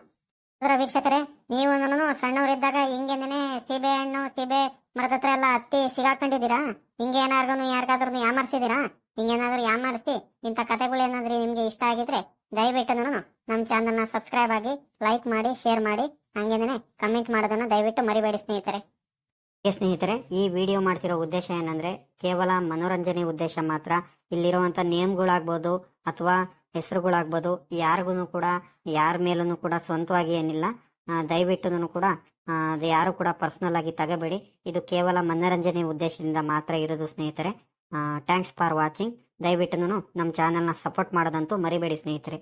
ಅದರ ವೀಕ್ಷಕರೇ, ನೀವು ಸಣ್ಣವರಿದ್ದಾಗ ಹಿಂಗೇನೆ ಸೀಬೆ ಹಣ್ಣು, ಸೀಬೆ ಮರದ ಹತ್ರ ಎಲ್ಲ ಹತ್ತಿ ಸಿಗಾಕೊಂಡಿದ್ದೀರಾ? ಹಿಂಗೆ ಏನಾರ್ಗು ಯಾರಿಗಾದ್ರೂ ಯಾಮಾರಿಸಿದೀರಾ ಹಿಂಗೇನಾದ್ರೂ ಯಾಮಾರಿಸಿ ಇಂಥ ಕಥೆಗಳು ಏನಾದ್ರೂ ನಿಮ್ಗೆ ಇಷ್ಟ ಆಗಿದ್ರೆ ದಯವಿಟ್ಟು ನಮ್ಮ ಚಾನಲ್ನ ಸಬ್ಸ್ಕ್ರೈಬ್ ಆಗಿ ಲೈಕ್ ಮಾಡಿ, ಶೇರ್ ಮಾಡಿ ಹಂಗೇನೆ ಕಮೆಂಟ್ ಮಾಡೋದನ್ನ ದಯವಿಟ್ಟು ಮರಿಬೇಡಿ ಸ್ನೇಹಿತರೆ.
ಸ್ನೇಹಿತರೆ, ಈ ವಿಡಿಯೋ ಮಾಡ್ತಿರೋ ಉದ್ದೇಶ ಏನಂದ್ರೆ ಕೇವಲ ಮನೋರಂಜನೆ ಉದ್ದೇಶ ಮಾತ್ರ. ಇಲ್ಲಿರುವಂತ ನೇಮ್ಗಳಾಗ್ಬೋದು ಅಥವಾ ಹೆಸರುಗಳಾಗ್ಬೋದು, ಯಾರಿಗೂ ಕೂಡ, ಯಾರ ಮೇಲೂ ಕೂಡ ಸ್ವಂತವಾಗಿ ಏನಿಲ್ಲ. ದಯವಿಟ್ಟು ಕೂಡ ಅದು ಯಾರು ಕೂಡ ಪರ್ಸ್ನಲ್ ಆಗಿ ತಗೋಬೇಡಿ. ಇದು ಕೇವಲ ಮನರಂಜನೆ ಉದ್ದೇಶದಿಂದ ಮಾತ್ರ ಇರೋದು ಸ್ನೇಹಿತರೆ. ಥ್ಯಾಂಕ್ಸ್ ಫಾರ್ ವಾಚಿಂಗ್ ದಯವಿಟ್ಟು ನಮ್ಮ ಚಾನಲ್ನ ಸಪೋರ್ಟ್ ಮಾಡೋದಂತೂ ಮರಿಬೇಡಿ ಸ್ನೇಹಿತರೆ.